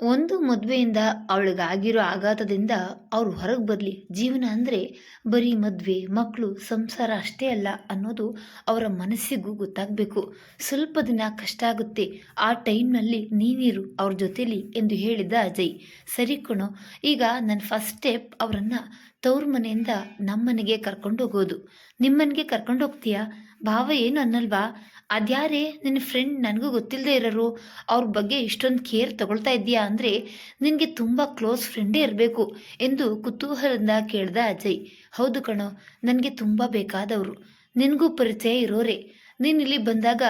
ಒಂದು ಮದುವೆಯಿಂದ ಅವಳಿಗಾಗಿರೋ ಆಘಾತದಿಂದ ಅವ್ರು ಹೊರಗೆ ಬರಲಿ. ಜೀವನ ಅಂದರೆ ಬರೀ ಮದುವೆ ಮಕ್ಕಳು ಸಂಸಾರ ಅಷ್ಟೇ ಅಲ್ಲ ಅನ್ನೋದು ಅವರ ಮನಸ್ಸಿಗೂ ಗೊತ್ತಾಗಬೇಕು. ಸ್ವಲ್ಪ ದಿನ ಕಷ್ಟ ಆಗುತ್ತೆ. ಆ ಟೈಮ್ನಲ್ಲಿ ನೀನಿರು ಅವ್ರ ಜೊತೆಲಿ ಎಂದು ಹೇಳಿದ್ದ ಅಜಯ್. ಸರಿ ಕಣೋ, ಈಗ ನನ್ನ ಫಸ್ಟ್ ಸ್ಟೆಪ್ ಅವರನ್ನು ತವ್ರ ಮನೆಯಿಂದ ನಮ್ಮನೆಗೆ ಕರ್ಕೊಂಡು ಹೋಗೋದು ನಿಮ್ಮನೆಗೆ ಕರ್ಕೊಂಡು ಹೋಗ್ತೀಯಾ ಭಾವ ಏನು ಅನ್ನಲ್ವಾ? ಅದ್ಯಾರೇ ನಿನ್ನ ಫ್ರೆಂಡ್ ನನಗೂ ಗೊತ್ತಿಲ್ಲದೆ ಇರೋರು. ಅವ್ರ ಬಗ್ಗೆ ಇಷ್ಟೊಂದು ಕೇರ್ ತಗೊಳ್ತಾ ಇದ್ದೀಯಾ ಅಂದರೆ ನಿನಗೆ ತುಂಬ ಕ್ಲೋಸ್ ಫ್ರೆಂಡೇ ಇರಬೇಕು ಎಂದು ಕುತೂಹಲದಿಂದ ಕೇಳ್ದ ಅಜಯ್. ಹೌದು ಕಣೋ, ನನಗೆ ತುಂಬ ಬೇಕಾದವರು. ನಿನಗೂ ಪರಿಚಯ ಇರೋರೆ. ನೀನು ಇಲ್ಲಿ ಬಂದಾಗ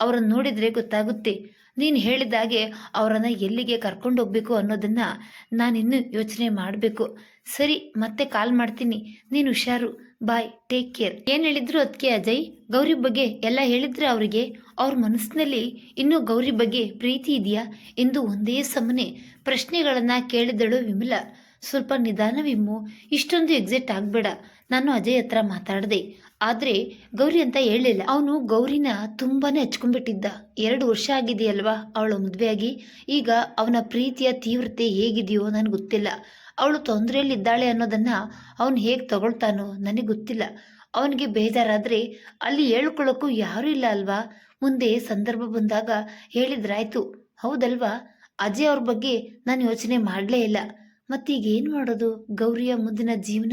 ಅವರನ್ನು ನೋಡಿದರೆ ಗೊತ್ತಾಗುತ್ತೆ. ನೀನು ಹೇಳಿದಾಗೆ ಅವರನ್ನು ಎಲ್ಲಿಗೆ ಕರ್ಕೊಂಡು ಹೋಗ್ಬೇಕು ಅನ್ನೋದನ್ನು ನಾನಿನ್ನೂ ಯೋಚನೆ ಮಾಡಬೇಕು. ಸರಿ, ಮತ್ತೆ ಕಾಲ್ ಮಾಡ್ತೀನಿ. ನೀನು ಹುಷಾರು. ಬಾಯ್ ಟೇಕ್ ಕೇರ್ ಏನು ಹೇಳಿದ್ರು ಅದಕ್ಕೆ ಅಜಯ್? ಗೌರಿ ಬಗ್ಗೆ ಎಲ್ಲ ಹೇಳಿದ್ರೆ ಅವರಿಗೆ ಅವ್ರ ಮನಸ್ಸಿನಲ್ಲಿ ಇನ್ನೂ ಗೌರಿ ಬಗ್ಗೆ ಪ್ರೀತಿ ಇದೆಯಾ ಎಂದು ಒಂದೇ ಸಮನೆ ಪ್ರಶ್ನೆಗಳನ್ನು ಕೇಳಿದಳು ವಿಮಲ. ಸ್ವಲ್ಪ ನಿಧಾನ ವಿಮ್ಮು, ಇಷ್ಟೊಂದು ಎಕ್ಸಿಟ್ ಆಗಬೇಡ, ನಾನು ಅಜಯ್ ಹತ್ರ ಮಾತಾಡಿದೆ. ಆದರೆ ಗೌರಿ ಅಂತ ಹೇಳಲಿಲ್ಲ ಅವನು ಗೌರಿನ ತುಂಬಾನೇ ಹಚ್ಕೊಂಡ್ಬಿಟ್ಟಿದ್ದ. ಎರಡು ವರ್ಷ ಆಗಿದೆಯಲ್ವಾ ಅವಳ ಮದುವೆಯಾಗಿ? ಈಗ ಅವನ ಪ್ರೀತಿಯ ತೀವ್ರತೆ ಹೇಗಿದೆಯೋ ನನಗೆ ಗೊತ್ತಿಲ್ಲ. ಅವಳು ತೊಂದರೆಯಲ್ಲಿದ್ದಾಳೆ ಅನ್ನೋದನ್ನ ಅವನು ಹೇಗೆ ತಗೊಳ್ತಾನೋ ನನಗೆ ಗೊತ್ತಿಲ್ಲ. ಅವನಿಗೆ ಬೇಜಾರಾದರೆ ಅಲ್ಲಿ ಹೇಳ್ಕೊಳ್ಳೋಕ್ಕೂ ಯಾರೂ ಇಲ್ಲ ಅಲ್ವಾ? ಮುಂದೆ ಸಂದರ್ಭ ಬಂದಾಗ ಹೇಳಿದ್ರಾಯ್ತು. ಹೌದಲ್ವಾ? ಅಜಯ್ ಅವ್ರ ಬಗ್ಗೆ ನಾನು ಯೋಚನೆ ಮಾಡಲೇ ಇಲ್ಲ. ಮತ್ತೀಗ ಏನು ಮಾಡೋದು ಗೌರಿಯ ಮುಂದಿನ ಜೀವನ?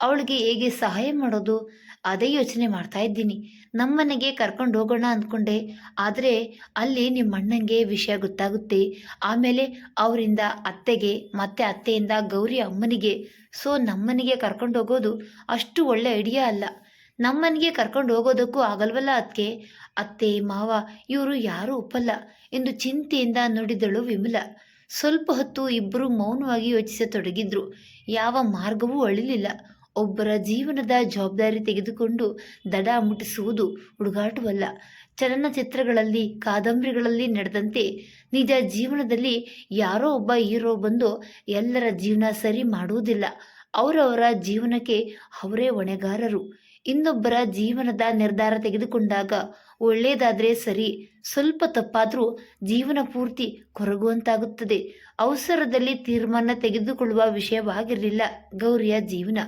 ಅವಳಿಗೆ ಹೇಗೆ ಸಹಾಯ ಮಾಡೋದು? ಅದೇ ಯೋಚನೆ ಮಾಡ್ತಾ ಇದ್ದೀನಿ. ನಮ್ಮನೆಗೆ ಕರ್ಕೊಂಡು ಹೋಗೋಣ ಅಂದ್ಕೊಂಡೆ. ಆದರೆ ಅಲ್ಲಿ ನಿಮ್ಮ ಅಣ್ಣಂಗೆ ವಿಷಯ ಗೊತ್ತಾಗುತ್ತೆ. ಆಮೇಲೆ ಅವರಿಂದ ಅತ್ತೆಗೆ, ಮತ್ತೆ ಅತ್ತೆಯಿಂದ ಗೌರಿ ಅಮ್ಮನಿಗೆ. ಸೊ, ನಮ್ಮನೆಗೆ ಕರ್ಕೊಂಡು ಹೋಗೋದು ಅಷ್ಟು ಒಳ್ಳೆ ಐಡಿಯಾ ಅಲ್ಲ. ನಮ್ಮನೆಗೆ ಕರ್ಕೊಂಡು ಹೋಗೋದಕ್ಕೂ ಆಗಲ್ವಲ್ಲ ಅದಕ್ಕೆ ಅತ್ತೆ, ಮಾವ ಇವರು ಯಾರೂ ಒಪ್ಪಲ್ಲ. ಎಂದು ಚಿಂತೆಯಿಂದ ನೋಡಿದಳು ವಿಮಲ. ಸ್ವಲ್ಪ ಹೊತ್ತು ಇಬ್ಬರು ಮೌನವಾಗಿ ಯೋಚಿಸತೊಡಗಿದ್ರು. ಯಾವ ಮಾರ್ಗವೂ ಅಳಿಲಿಲ್ಲ. ಒಬ್ಬರ ಜೀವನದ ಜವಾಬ್ದಾರಿ ತೆಗೆದುಕೊಂಡು ದಡ ಮುಟ್ಟಿಸುವುದು ಹುಡುಗಾಟವಲ್ಲ. ಚಲನಚಿತ್ರಗಳಲ್ಲಿ, ಕಾದಂಬರಿಗಳಲ್ಲಿ ನಡೆದಂತೆ ನಿಜ ಜೀವನದಲ್ಲಿ ಯಾರೋ ಒಬ್ಬ ಹೀರೋ ಬಂದು ಎಲ್ಲರ ಜೀವನ ಸರಿ ಮಾಡುವುದಿಲ್ಲ. ಅವರವರ ಜೀವನಕ್ಕೆ ಅವರೇ ಹೊಣೆಗಾರರು. ಇನ್ನೊಬ್ಬರ ಜೀವನದ ನಿರ್ಧಾರ ತೆಗೆದುಕೊಂಡಾಗ ಒಳ್ಳೆಯದಾದರೆ ಸರಿ, ಸ್ವಲ್ಪ ತಪ್ಪಾದರೂ ಜೀವನ ಪೂರ್ತಿ ಕೊರಗುವಂತಾಗುತ್ತದೆ. ಅವಸರದಲ್ಲಿ ತೀರ್ಮಾನ ತೆಗೆದುಕೊಳ್ಳುವ ವಿಷಯವಾಗಿರಲಿಲ್ಲ ಗೌರಿಯ ಜೀವನ.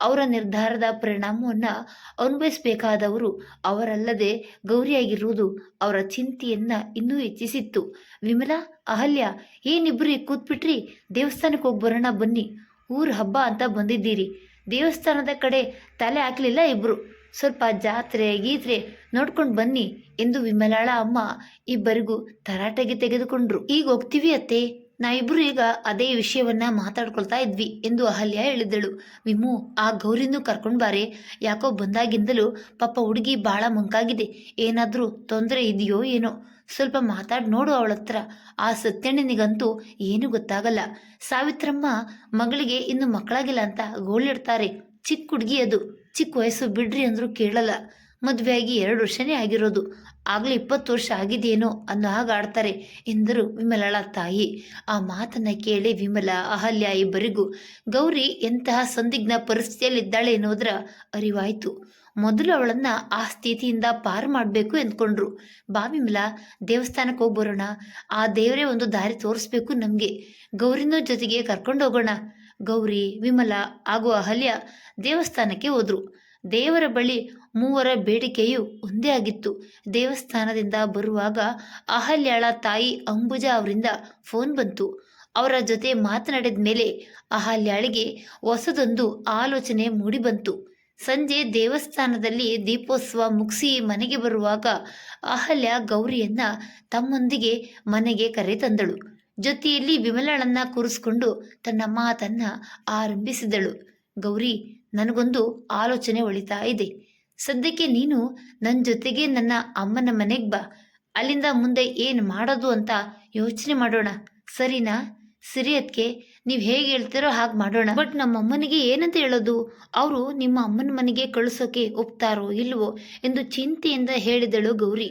ಅವರ ನಿರ್ಧಾರದ ಪರಿಣಾಮವನ್ನು ಅನುಭವಿಸಬೇಕಾದವರು ಅವರಲ್ಲದೆ ಗೌರಿಯಾಗಿರುವುದು ಅವರ ಚಿಂತೆಯನ್ನು ಇನ್ನೂ ಹೆಚ್ಚಿಸಿತ್ತು. ವಿಮಲಾ, ಅಹಲ್ಯ, ಏನಿಬ್ರು ಕೂತ್ಬಿಟ್ರಿ? ದೇವಸ್ಥಾನಕ್ಕೆ ಹೋಗಿ ಬರೋಣ ಬನ್ನಿ. ಊರ ಹಬ್ಬ ಅಂತ ಬಂದಿದ್ದೀರಿ. ದೇವಸ್ಥಾನದ ಕಡೆ ತಲೆ ಹಾಕಲಿಲ್ಲ ಇಬ್ರು. ಸ್ವಲ್ಪ ಜಾತ್ರೆ, ಗೀತ್ರೆ ನೋಡ್ಕೊಂಡು ಬನ್ನಿ ಎಂದು ವಿಮಲಾಳ ಅಮ್ಮ ಇಬ್ಬರಿಗೂ ತರಾಟೆಗೆ ತೆಗೆದುಕೊಂಡ್ರು. ಈಗ ಹೋಗ್ತೀವಿ ಅತ್ತೆ. ನಾವಿಬ್ರು ಈಗ ಅದೇ ವಿಷಯವನ್ನ ಮಾತಾಡ್ಕೊಳ್ತಾ ಇದ್ವಿ ಎಂದು ಅಹಲ್ಯ ಹೇಳಿದಳು ವಿಮು, ಆ ಗೌರಿನೂ ಕರ್ಕೊಂಡು ಬಾರೆ. ಯಾಕೋ ಬಂದಾಗಿಂದಲೂ ಪಾಪ ಹುಡುಗಿ ಭಾಳ ಮಂಕಾಗಿದೆ. ಏನಾದರೂ ತೊಂದರೆ ಇದೆಯೋ ಏನೋ? ಸ್ವಲ್ಪ ಮಾತಾಡಿ ನೋಡು ಅವಳ ಹತ್ರ. ಆ ಸತ್ಯಣ್ಣನಿಗಂತೂ ಏನು ಗೊತ್ತಾಗಲ್ಲ. ಸಾವಿತ್ರಮ್ಮ ಮಗಳಿಗೆ ಇನ್ನು ಮಕ್ಕಳಾಗಿಲ್ಲ ಅಂತ ಗೋಳಿಡ್ತಾರೆ ಚಿಕ್ಕ ಹುಡುಗಿ ಅದು. ಚಿಕ್ಕ ವಯಸ್ಸು ಬಿಡ್ರಿ ಅಂದರೂ ಕೇಳಲ್ಲ. ಮದುವೆಯಾಗಿ ಎರಡು ವರ್ಷನೇ ಆಗಿರೋದು. ಆಗಲೇ ಇಪ್ಪತ್ತು ವರ್ಷ ಆಗಿದೆಯೇನೋ ಅನ್ನೋ ಹಾಗೆ ಆಡ್ತಾರೆ ಎಂದರು ವಿಮಲಳ ತಾಯಿ. ಆ ಮಾತನ್ನ ಕೇಳಿ ವಿಮಲ, ಅಹಲ್ಯ ಇಬ್ಬರಿಗೂ, ಗೌರಿ ಎಂತಹ ಸಂದಿಗ್ಧ ಪರಿಸ್ಥಿತಿಯಲ್ಲಿದ್ದಾಳೆ ಎನ್ನುವುದರ ಅರಿವಾಯಿತು. ಮೊದಲು ಅವಳನ್ನ ಆ ಸ್ಥಿತಿಯಿಂದ ಪಾರು ಮಾಡಬೇಕು ಎಂದ್ಕೊಂಡ್ರು. ಬಾ ವಿಮಲ, ದೇವಸ್ಥಾನಕ್ಕೆ ಹೋಗಿ ಬರೋಣ ಆ ದೇವರೇ ಒಂದು ದಾರಿ ತೋರಿಸ್ಬೇಕು ನಮಗೆ. ಗೌರಿನ ಜೊತೆಗೆ ಕರ್ಕೊಂಡು ಹೋಗೋಣ. ಗೌರಿ, ವಿಮಲ ಹಾಗೂ ಅಹಲ್ಯ ದೇವಸ್ಥಾನಕ್ಕೆ ಹೋದ್ರು. ದೇವರ ಬಳಿ ಮೂವರ ಬೇಡಿಕೆಯು ಒಂದೇ ಆಗಿತ್ತು. ದೇವಸ್ಥಾನದಿಂದ ಬರುವಾಗ ಅಹಲ್ಯಾಳ ತಾಯಿ ಅಂಬುಜಾ ಅವರಿಂದ ಫೋನ್ ಬಂತು. ಅವರ ಜೊತೆ ಮಾತನಾಡಿದ ಮೇಲೆ ಅಹಲ್ಯಾಳಿಗೆ ಹೊಸದೊಂದು ಆಲೋಚನೆ ಮೂಡಿಬಂತು. ಸಂಜೆ ದೇವಸ್ಥಾನದಲ್ಲಿ ದೀಪೋತ್ಸವ ಮುಗಿಸಿ ಮನೆಗೆ ಬರುವಾಗ ಅಹಲ್ಯ ಗೌರಿಯನ್ನ ತಮ್ಮೊಂದಿಗೆ ಮನೆಗೆ ಕರೆತಂದಳು. ಜೊತೆಯಲ್ಲಿ ವಿಮಲಳನ್ನ ಕೂರಿಸ್ಕೊಂಡು ತನ್ನ ಮಾತನ್ನ ಆರಂಭಿಸಿದಳು. ಗೌರಿ, ನನಗೊಂದು ಆಲೋಚನೆ ಒಳಿತಾ ಇದೆ. ಸದ್ಯಕ್ಕೆ ನೀನು ನನ್ನ ಜೊತೆಗೆ ನನ್ನ ಅಮ್ಮನ ಮನೆಗೆ ಬಾ. ಅಲ್ಲಿಂದ ಮುಂದೆ ಏನು ಮಾಡೋದು ಅಂತ ಯೋಚನೆ ಮಾಡೋಣ. ಸರಿನಾ? ಸರಿ ಅದಕ್ಕೆ ನೀವು ಹೇಗೆ ಹೇಳ್ತೀರೋ ಹಾಗೆ ಮಾಡೋಣ. ಬಟ್ ನಮ್ಮ ಅಮ್ಮನಿಗೆ ಏನಂತ ಹೇಳೋದು? ಅವರು ನಿಮ್ಮ ಅಮ್ಮನ ಮನೆಗೆ ಕಳಿಸೋಕೆ ಒಪ್ತಾರೋ ಇಲ್ವೋ ಎಂದು ಚಿಂತೆಯಿಂದ ಹೇಳಿದಳು ಗೌರಿ.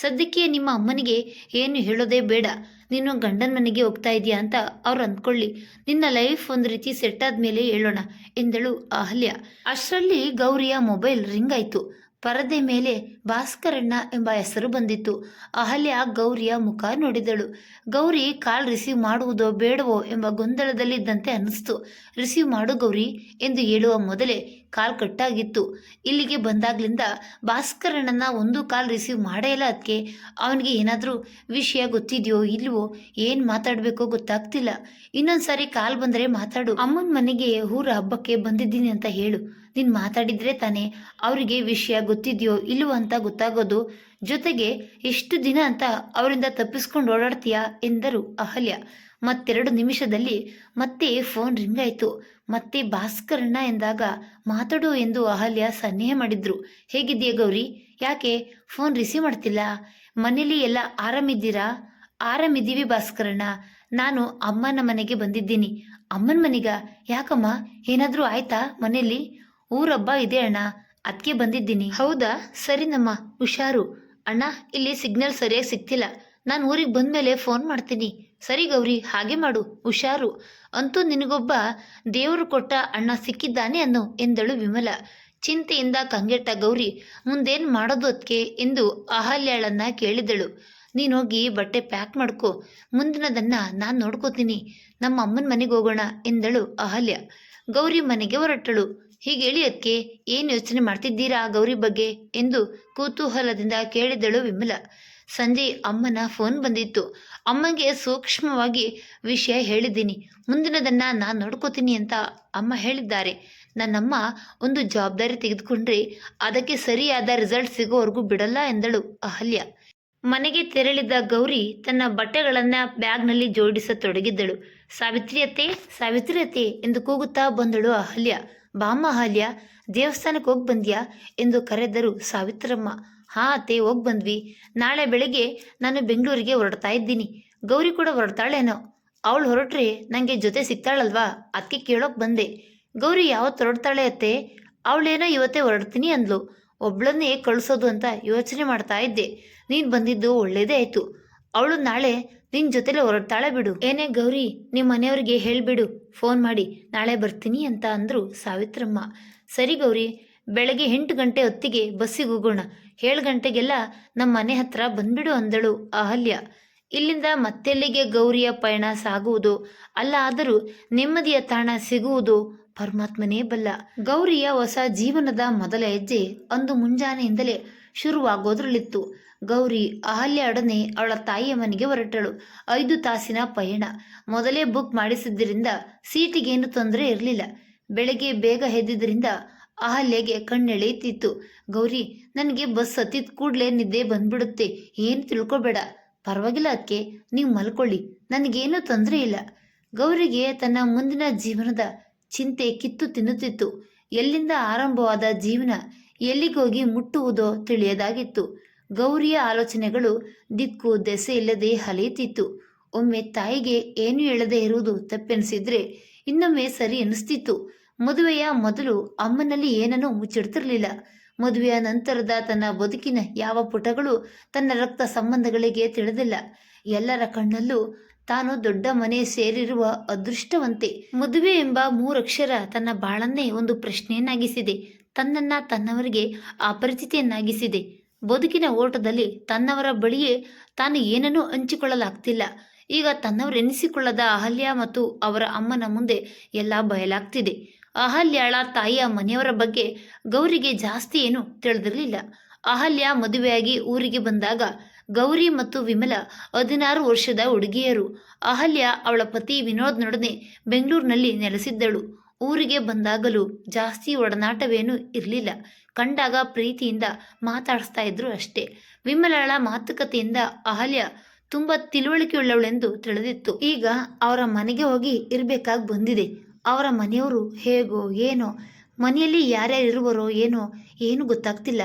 ಸದ್ಯಕ್ಕೆ ನಿಮ್ಮ ಅಮ್ಮನಿಗೆ ಏನು ಹೇಳೋದೇ ಬೇಡ. ನೀನು ಗಂಡನ ಮನೆಗೆ ಹೋಗ್ತಾ ಇದೀಯಾ ಅಂತ ಅವ್ರು ಅಂದ್ಕೊಳ್ಳಿ. ನಿನ್ನ ಲೈಫ್ ಒಂದು ರೀತಿ ಸೆಟ್ ಆದ್ಮೇಲೆ ಹೇಳೋಣ ಎಂದಳು ಅಹಲ್ಯ. ಅಷ್ಟರಲ್ಲಿ ಗೌರಿಯ ಮೊಬೈಲ್ ರಿಂಗ್ ಆಯಿತು. ಪರದೆ ಮೇಲೆ ಭಾಸ್ಕರಣ್ಣ ಎಂಬ ಹೆಸರು ಬಂದಿತ್ತು. ಅಹಲ್ಯ ಗೌರಿಯ ಮುಖ ನೋಡಿದಳು. ಗೌರಿ, ಕಾಲ್ ರಿಸೀವ್ ಮಾಡುವುದೋ ಬೇಡವೋ ಎಂಬ ಗೊಂದಲದಲ್ಲಿದ್ದಂತೆ ಅನ್ನಿಸ್ತು. ರಿಸೀವ್ ಮಾಡು ಗೌರಿ ಎಂದು ಹೇಳುವ ಮೊದಲೇ ಕಾಲ್ ಕಟ್ಟಾಗಿತ್ತು. ಇಲ್ಲಿಗೆ ಬಂದಾಗ್ಲಿಂದ ಭಾಸ್ಕರಣ್ಣನ ಒಂದು ಕಾಲ್ ರಿಸೀವ್ ಮಾಡೇ ಇಲ್ಲ ಅದಕ್ಕೆ ಅವನಿಗೆ ಏನಾದರೂ ವಿಷಯ ಗೊತ್ತಿದೆಯೋ ಇಲ್ವೋ, ಏನು ಮಾತಾಡಬೇಕೋ ಗೊತ್ತಾಗ್ತಿಲ್ಲ. ಇನ್ನೊಂದ್ಸಾರಿ ಕಾಲ್ ಬಂದರೆ ಮಾತಾಡು. ಅಮ್ಮನ ಮನೆಗೆ ಊರ ಹಬ್ಬಕ್ಕೆ ಬಂದಿದ್ದೀನಿ ಅಂತ ಹೇಳು. ನೀನು ಮಾತಾಡಿದರೆ ತಾನೇ ಅವರಿಗೆ ವಿಷಯ ಗೊತ್ತಿದೆಯೋ ಇಲ್ವೋ ಅಂತ ಗೊತ್ತಾಗೋದು. ಜೊತೆಗೆ ಎಷ್ಟು ದಿನ ಅಂತ ಅವರಿಂದ ತಪ್ಪಿಸ್ಕೊಂಡು ಓಡಾಡ್ತೀಯಾ ಎಂದರು ಅಹಲ್ಯ. ಮತ್ತೆರಡು ನಿಮಿಷದಲ್ಲಿ ಮತ್ತೆ ಫೋನ್ ರಿಂಗ್ ಆಯಿತು. ಮತ್ತೆ ಭಾಸ್ಕರಣ್ಣ ಎಂದಾಗ, ಮಾತಾಡು ಎಂದು ಅಹಲ್ಯ ಸನ್ನೇಹ ಮಾಡಿದ್ರು. ಹೇಗಿದ್ದೀಯ ಗೌರಿ? ಯಾಕೆ? ಫೋನ್ ರಿಸೀವ್ ಮಾಡ್ತಿಲ್ಲ? ಮನೇಲಿ ಎಲ್ಲ ಆರಾಮಿದ್ದೀರಾ? ಆರಾಮಿದ್ದೀವಿ ಭಾಸ್ಕರಣ್ಣ. ನಾನು ಅಮ್ಮನ ಮನೆಗೆ ಬಂದಿದ್ದೀನಿ. ಅಮ್ಮನ ಮನೆಗ? ಯಾಕಮ್ಮ? ಏನಾದರೂ ಆಯ್ತಾ ಮನೇಲಿ? ಊರಬ್ಬ ಇದೆ ಅಣ್ಣ. ಅದಕ್ಕೆ ಬಂದಿದ್ದೀನಿ. ಹೌದಾ? ಸರಿನಮ್ಮ. ಹುಷಾರು. ಅಣ್ಣ, ಇಲ್ಲಿ ಸಿಗ್ನಲ್ ಸರಿಯಾಗಿ ಸಿಗ್ತಿಲ್ಲ. ನಾನು ಊರಿಗೆ ಬಂದಮೇಲೆ ಫೋನ್ ಮಾಡ್ತೀನಿ. ಸರಿ ಗೌರಿ, ಹಾಗೆ ಮಾಡು, ಹುಷಾರು. ಅಂತೂ ನಿನಗೊಬ್ಬ ದೇವರು ಕೊಟ್ಟ ಅಣ್ಣ ಸಿಕ್ಕಿದ್ದಾನೆ ಅನ್ನು ಎಂದಳು ವಿಮಲ. ಚಿಂತೆಯಿಂದ ಕಂಗೆಟ್ಟ ಗೌರಿ, ಮುಂದೇನು ಮಾಡೋದು ಅದಕ್ಕೆ ಎಂದು ಅಹಲ್ಯಾಳನ್ನ ಕೇಳಿದಳು. ನೀನೋಗಿ ಬಟ್ಟೆ ಪ್ಯಾಕ್ ಮಾಡ್ಕೊ, ಮುಂದಿನದನ್ನ ನಾನು ನೋಡ್ಕೋತೀನಿ. ನಮ್ಮ ಅಮ್ಮನ ಮನೆಗೆ ಹೋಗೋಣ ಎಂದಳು ಅಹಲ್ಯ. ಗೌರಿ ಮನೆಗೆ ಹೊರಟಳು. ಹೀಗೆ ಹೇಳಿ ಅದಕ್ಕೆ ಏನು ಯೋಚನೆ ಮಾಡ್ತಿದ್ದೀರಾ ಗೌರಿ ಬಗ್ಗೆ ಎಂದು ಕುತೂಹಲದಿಂದ ಕೇಳಿದಳು ವಿಮಲ. ಸಂಜೆ ಅಮ್ಮನ ಫೋನ್ ಬಂದಿತ್ತು. ಅಮ್ಮಂಗೆ ಸೂಕ್ಷ್ಮವಾಗಿ ವಿಷಯ ಹೇಳಿದ್ದೀನಿ. ಮುಂದಿನದನ್ನ ನಾನು ನೋಡ್ಕೋತೀನಿ ಅಂತ ಅಮ್ಮ ಹೇಳಿದ್ದಾರೆ. ನನ್ನಮ್ಮ ಒಂದು ಜವಾಬ್ದಾರಿ ತೆಗೆದುಕೊಂಡ್ರೆ ಅದಕ್ಕೆ ಸರಿಯಾದ ರಿಸಲ್ಟ್ ಸಿಗೋವರೆಗೂ ಬಿಡಲ್ಲ ಎಂದಳು ಅಹಲ್ಯ. ಮನೆಗೆ ತೆರಳಿದ ಗೌರಿ ತನ್ನ ಬಟ್ಟೆಗಳನ್ನು ಬ್ಯಾಗ್ನಲ್ಲಿ ಜೋಡಿಸತೊಡಗಿದ್ದಳು. ಸಾವಿತ್ರಿಯತೆ ಸಾವಿತ್ರಿಯತೆ ಎಂದು ಕೂಗುತ್ತಾ ಬಂದಳು ಅಹಲ್ಯ. ಬಾಮ್ಮ ಅಹಲ್ಯ ದೇವಸ್ಥಾನಕ್ಕೆ ಹೋಗಿ ಬಂದ್ಯಾ ಎಂದು ಕರೆದರು ಸಾವಿತ್ರಮ್ಮ. ಹಾ ಅತ್ತೆ, ಹೋಗಿ ಬಂದ್ವಿ. ನಾಳೆ ಬೆಳಿಗ್ಗೆ ನಾನು ಬೆಂಗಳೂರಿಗೆ ಹೊರಡ್ತಾ ಇದ್ದೀನಿ. ಗೌರಿ ಕೂಡ ಹೊರಡ್ತಾಳೇನೋ. ಅವಳು ಹೊರಟ್ರೆ ನನಗೆ ಜೊತೆ ಸಿಗ್ತಾಳಲ್ವಾ? ಅದಕ್ಕೆ ಕೇಳೋಕೆ ಬಂದೆ. ಗೌರಿ ಯಾವತ್ತು ಹೊರಡ್ತಾಳೆ ಅತ್ತೆ? ಅವಳೇನೋ ಇವತ್ತೇ ಹೊರಡ್ತೀನಿ ಅಂದ್ಲು. ಒಬ್ಳನ್ನೇ ಕಳಿಸೋದು ಅಂತ ಯೋಚನೆ ಮಾಡ್ತಾ ಇದ್ದೆ. ನೀನು ಬಂದಿದ್ದು ಒಳ್ಳೇದೇ ಆಯಿತು. ಅವಳು ನಾಳೆ ನಿನ್ನ ಜೊತೆಲೆ ಹೊರಡ್ತಾಳೆ ಬಿಡು. ಏನೇ ಗೌರಿ ನಿಮ್ಮ ಮನೆಯವ್ರಿಗೆ ಹೇಳಿಬಿಡು. ಫೋನ್ ಮಾಡಿ, ನಾಳೆ ಬರ್ತೀನಿ ಅಂತ ಅಂದರು ಸಾವಿತ್ರಮ್ಮ. ಸರಿ ಗೌರಿ, ಬೆಳಗ್ಗೆ ಎಂಟು ಗಂಟೆ ಹೊತ್ತಿಗೆ ಬಸ್ಸಿಗೆ ಹೋಗೋಣ. ಏಳು ಗಂಟೆಗೆಲ್ಲ ನಮ್ಮ ಮನೆ ಹತ್ರ ಬಂದ್ಬಿಡು ಅಂದಳು ಅಹಲ್ಯ. ಇಲ್ಲಿಂದ ಮತ್ತೆಲ್ಲಿಗೆ ಗೌರಿಯ ಪಯಣ ಸಾಗುವುದು? ಅಲ್ಲ ಆದರೂ ನೆಮ್ಮದಿಯ ತಾಣ ಸಿಗುವುದು? ಪರಮಾತ್ಮನೇ ಬಲ್ಲ. ಗೌರಿಯ ಹೊಸ ಜೀವನದ ಮೊದಲ ಹೆಜ್ಜೆ ಅಂದು ಮುಂಜಾನೆಯಿಂದಲೇ ಶುರುವಾಗೋದ್ರಲ್ಲಿತ್ತು. ಗೌರಿ ಅಹಲ್ಯೊಡನೆ ಅವಳ ತಾಯಿಯ ಮನೆಗೆ ಹೊರಟಳು. ಐದು ತಾಸಿನ ಪಯಣ. ಮೊದಲೇ ಬುಕ್ ಮಾಡಿಸಿದ್ದರಿಂದ ಸೀಟಿಗೇನು ತೊಂದರೆ ಇರಲಿಲ್ಲ. ಬೆಳಗ್ಗೆ ಬೇಗ ಎದ್ದಿದ್ದರಿಂದ ಅಹಲ್ಯಗೆ ಕಣ್ಣೆಳೆಯುತ್ತಿತ್ತು. ಗೌರಿ ನನಗೆ ಬಸ್ ಹತ್ತಿದ ಕೂಡಲೇ ನಿದ್ದೆ ಬಂದ್ಬಿಡುತ್ತೆ. ಏನು ತಿಳ್ಕೊಬೇಡ. ಪರವಾಗಿಲ್ಲ ಅದಕ್ಕೆ ನೀವು ಮಲ್ಕೊಳ್ಳಿ. ನನಗೇನೂ ತೊಂದರೆ ಇಲ್ಲ. ಗೌರಿಗೆ ತನ್ನ ಮುಂದಿನ ಜೀವನದ ಚಿಂತೆ ಕಿತ್ತು ತಿನ್ನುತ್ತಿತ್ತು. ಎಲ್ಲಿಂದ ಆರಂಭವಾದ ಜೀವನ, ಎಲ್ಲಿಗೋಗಿ ಮುಟ್ಟುವುದೋ ತಿಳಿಯದಾಗಿತ್ತು. ಗೌರಿಯ ಆಲೋಚನೆಗಳು ದಿಕ್ಕು ದೆಸೆ ಇಲ್ಲದೆ ಹಲಿಯುತ್ತಿತ್ತು. ಒಮ್ಮೆ ತಾಯಿಗೆ ಏನು ಹೇಳದೆ ಇರುವುದು ತಪ್ಪೆನಿಸಿದ್ರೆ ಇನ್ನೊಮ್ಮೆ ಸರಿ ಎನಿಸ್ತಿತ್ತು. ಮದುವೆಯ ಮೊದಲು ಅಮ್ಮನಲ್ಲಿ ಏನನ್ನೂ ಮುಚ್ಚಿಡ್ತಿರ್ಲಿಲ್ಲ. ಮದುವೆಯ ನಂತರದ ತನ್ನ ಬದುಕಿನ ಯಾವ ಪುಟಗಳು ತನ್ನ ರಕ್ತ ಸಂಬಂಧಗಳಿಗೆ ತಿಳಿದಿಲ್ಲ. ಎಲ್ಲರ ಕಣ್ಣಲ್ಲೂ ತಾನು ದೊಡ್ಡ ಮನೆ ಸೇರಿರುವ ಅದೃಷ್ಟವಂತೆ. ಮದುವೆ ಎಂಬ ಮೂರಕ್ಷರ ತನ್ನ ಬಾಳನ್ನೇ ಒಂದು ಪ್ರಶ್ನೆಯನ್ನಾಗಿಸಿದೆ. ತನ್ನನ್ನ ತನ್ನವರಿಗೆ ಅಪರಿಚಿತಿಯನ್ನಾಗಿಸಿದೆ. ಬದುಕಿನ ಓಟದಲ್ಲಿ ತನ್ನವರ ಬಳಿಯೇ ತಾನು ಏನನ್ನೂ ಹಂಚಿಕೊಳ್ಳಲಾಗ್ತಿಲ್ಲ. ಈಗ ತನ್ನವರೆನಿಸಿಕೊಳ್ಳದ ಅಹಲ್ಯ ಮತ್ತು ಅವರ ಅಮ್ಮನ ಮುಂದೆ ಎಲ್ಲ ಬಯಲಾಗ್ತಿದೆ. ಅಹಲ್ಯಾಳ ತಾಯಿಯ ಮನೆಯವರ ಬಗ್ಗೆ ಗೌರಿಗೆ ಜಾಸ್ತಿ ಏನು ತಿಳಿದಿರಲಿಲ್ಲ. ಅಹಲ್ಯ ಮದುವೆಯಾಗಿ ಊರಿಗೆ ಬಂದಾಗ ಗೌರಿ ಮತ್ತು ವಿಮಲ ಹದಿನಾರು ವರ್ಷದ ಹುಡುಗಿಯರು. ಅಹಲ್ಯ ಅವಳ ಪತಿ ವಿನೋದ್ನೊಡನೆ ಬೆಂಗಳೂರಿನಲ್ಲಿ ನೆಲೆಸಿದ್ದಳು. ಊರಿಗೆ ಬಂದಾಗಲೂ ಜಾಸ್ತಿ ಒಡನಾಟವೇನೂ ಇರಲಿಲ್ಲ. ಕಂಡಾಗ ಪ್ರೀತಿಯಿಂದ ಮಾತಾಡಿಸ್ತಾ ಇದ್ರು ಅಷ್ಟೇ. ವಿಮಲಳ ಮಾತುಕತೆಯಿಂದ ಅಹಲ್ಯ ತುಂಬ ತಿಳುವಳಿಕೆಯುಳ್ಳವಳೆಂದು ತಿಳಿದಿತ್ತು. ಈಗ ಅವರ ಮನೆಗೆ ಹೋಗಿ ಇರಬೇಕಾಗಿ ಬಂದಿದೆ. ಅವರ ಮನೆಯವರು ಹೇಗೋ ಏನೋ, ಮನೆಯಲ್ಲಿ ಯಾರ್ಯಾರು ಇರುವರೋ ಏನೋ ಏನು ಗೊತ್ತಾಗ್ತಿಲ್ಲ.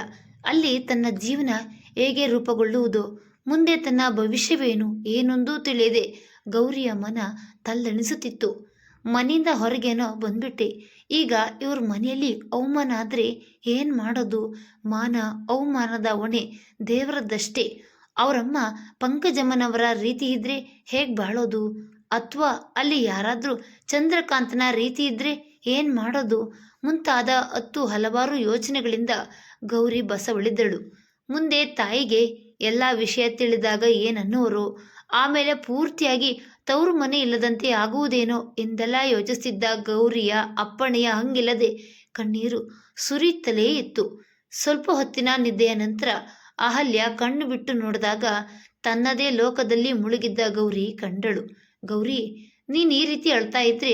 ಅಲ್ಲಿ ತನ್ನ ಜೀವನ ಹೇಗೆ ರೂಪುಗೊಳ್ಳುವುದು, ಮುಂದೆ ತನ್ನ ಭವಿಷ್ಯವೇನು ಏನೊಂದೂ ತಿಳಿಯದೆ ಗೌರಿಯ ಮನ ತಲ್ಲಣಿಸುತ್ತಿತ್ತು. ಮನೆಯಿಂದ ಹೊರಗೇನೋ ಬಂದ್ಬಿಟ್ಟೆ. ಈಗ ಇವ್ರ ಮನೆಯಲ್ಲಿ ಅವಮಾನ ಆದರೆ ಏನು ಮಾಡೋದು? ಮಾನ, ಅವಮಾನದ ಹೊಣೆ ದೇವರದ್ದಷ್ಟೇ. ಅವರಮ್ಮ ಪಂಕಜಮ್ಮನವರ ರೀತಿ ಇದ್ರೆ ಹೇಗೆ ಬಾಳೋದು? ಅಥವಾ ಅಲ್ಲಿ ಯಾರಾದರೂ ಚಂದ್ರಕಾಂತನ ರೀತಿ ಇದ್ರೆ ಏನು ಮಾಡೋದು? ಮುಂತಾದ ಹತ್ತು ಹಲವಾರು ಯೋಚನೆಗಳಿಂದ ಗೌರಿ ಬಸವಳಿದಳು ಮುಂದೆ ತಾಯಿಗೆ ಎಲ್ಲ ವಿಷಯ ತಿಳಿದಾಗ ಏನನ್ನುವರು ಆಮೇಲೆ ಪೂರ್ತಿಯಾಗಿ ತವರು ಮನೆ ಇಲ್ಲದಂತೆ ಆಗುವುದೇನೋ ಎಂದೆಲ್ಲ ಯೋಚಿಸ್ತಿದ್ದ ಗೌರಿಯ ಅಪ್ಪಣೆಯ ಹಂಗಿಲ್ಲದೆ ಕಣ್ಣೀರು ಸುರಿಯುತ್ತಲೇ ಇತ್ತು. ಸ್ವಲ್ಪ ಹೊತ್ತಿನ ನಿದ್ದೆಯ ನಂತರ ಅಹಲ್ಯ ಕಣ್ಣು ಬಿಟ್ಟು ನೋಡಿದಾಗ ತನ್ನದೇ ಲೋಕದಲ್ಲಿ ಮುಳುಗಿದ್ದ ಗೌರಿ ಕಂಡಳು. ಗೌರಿ, ನೀನು ಈ ರೀತಿ ಅಳ್ತಾ ಇದ್ರೆ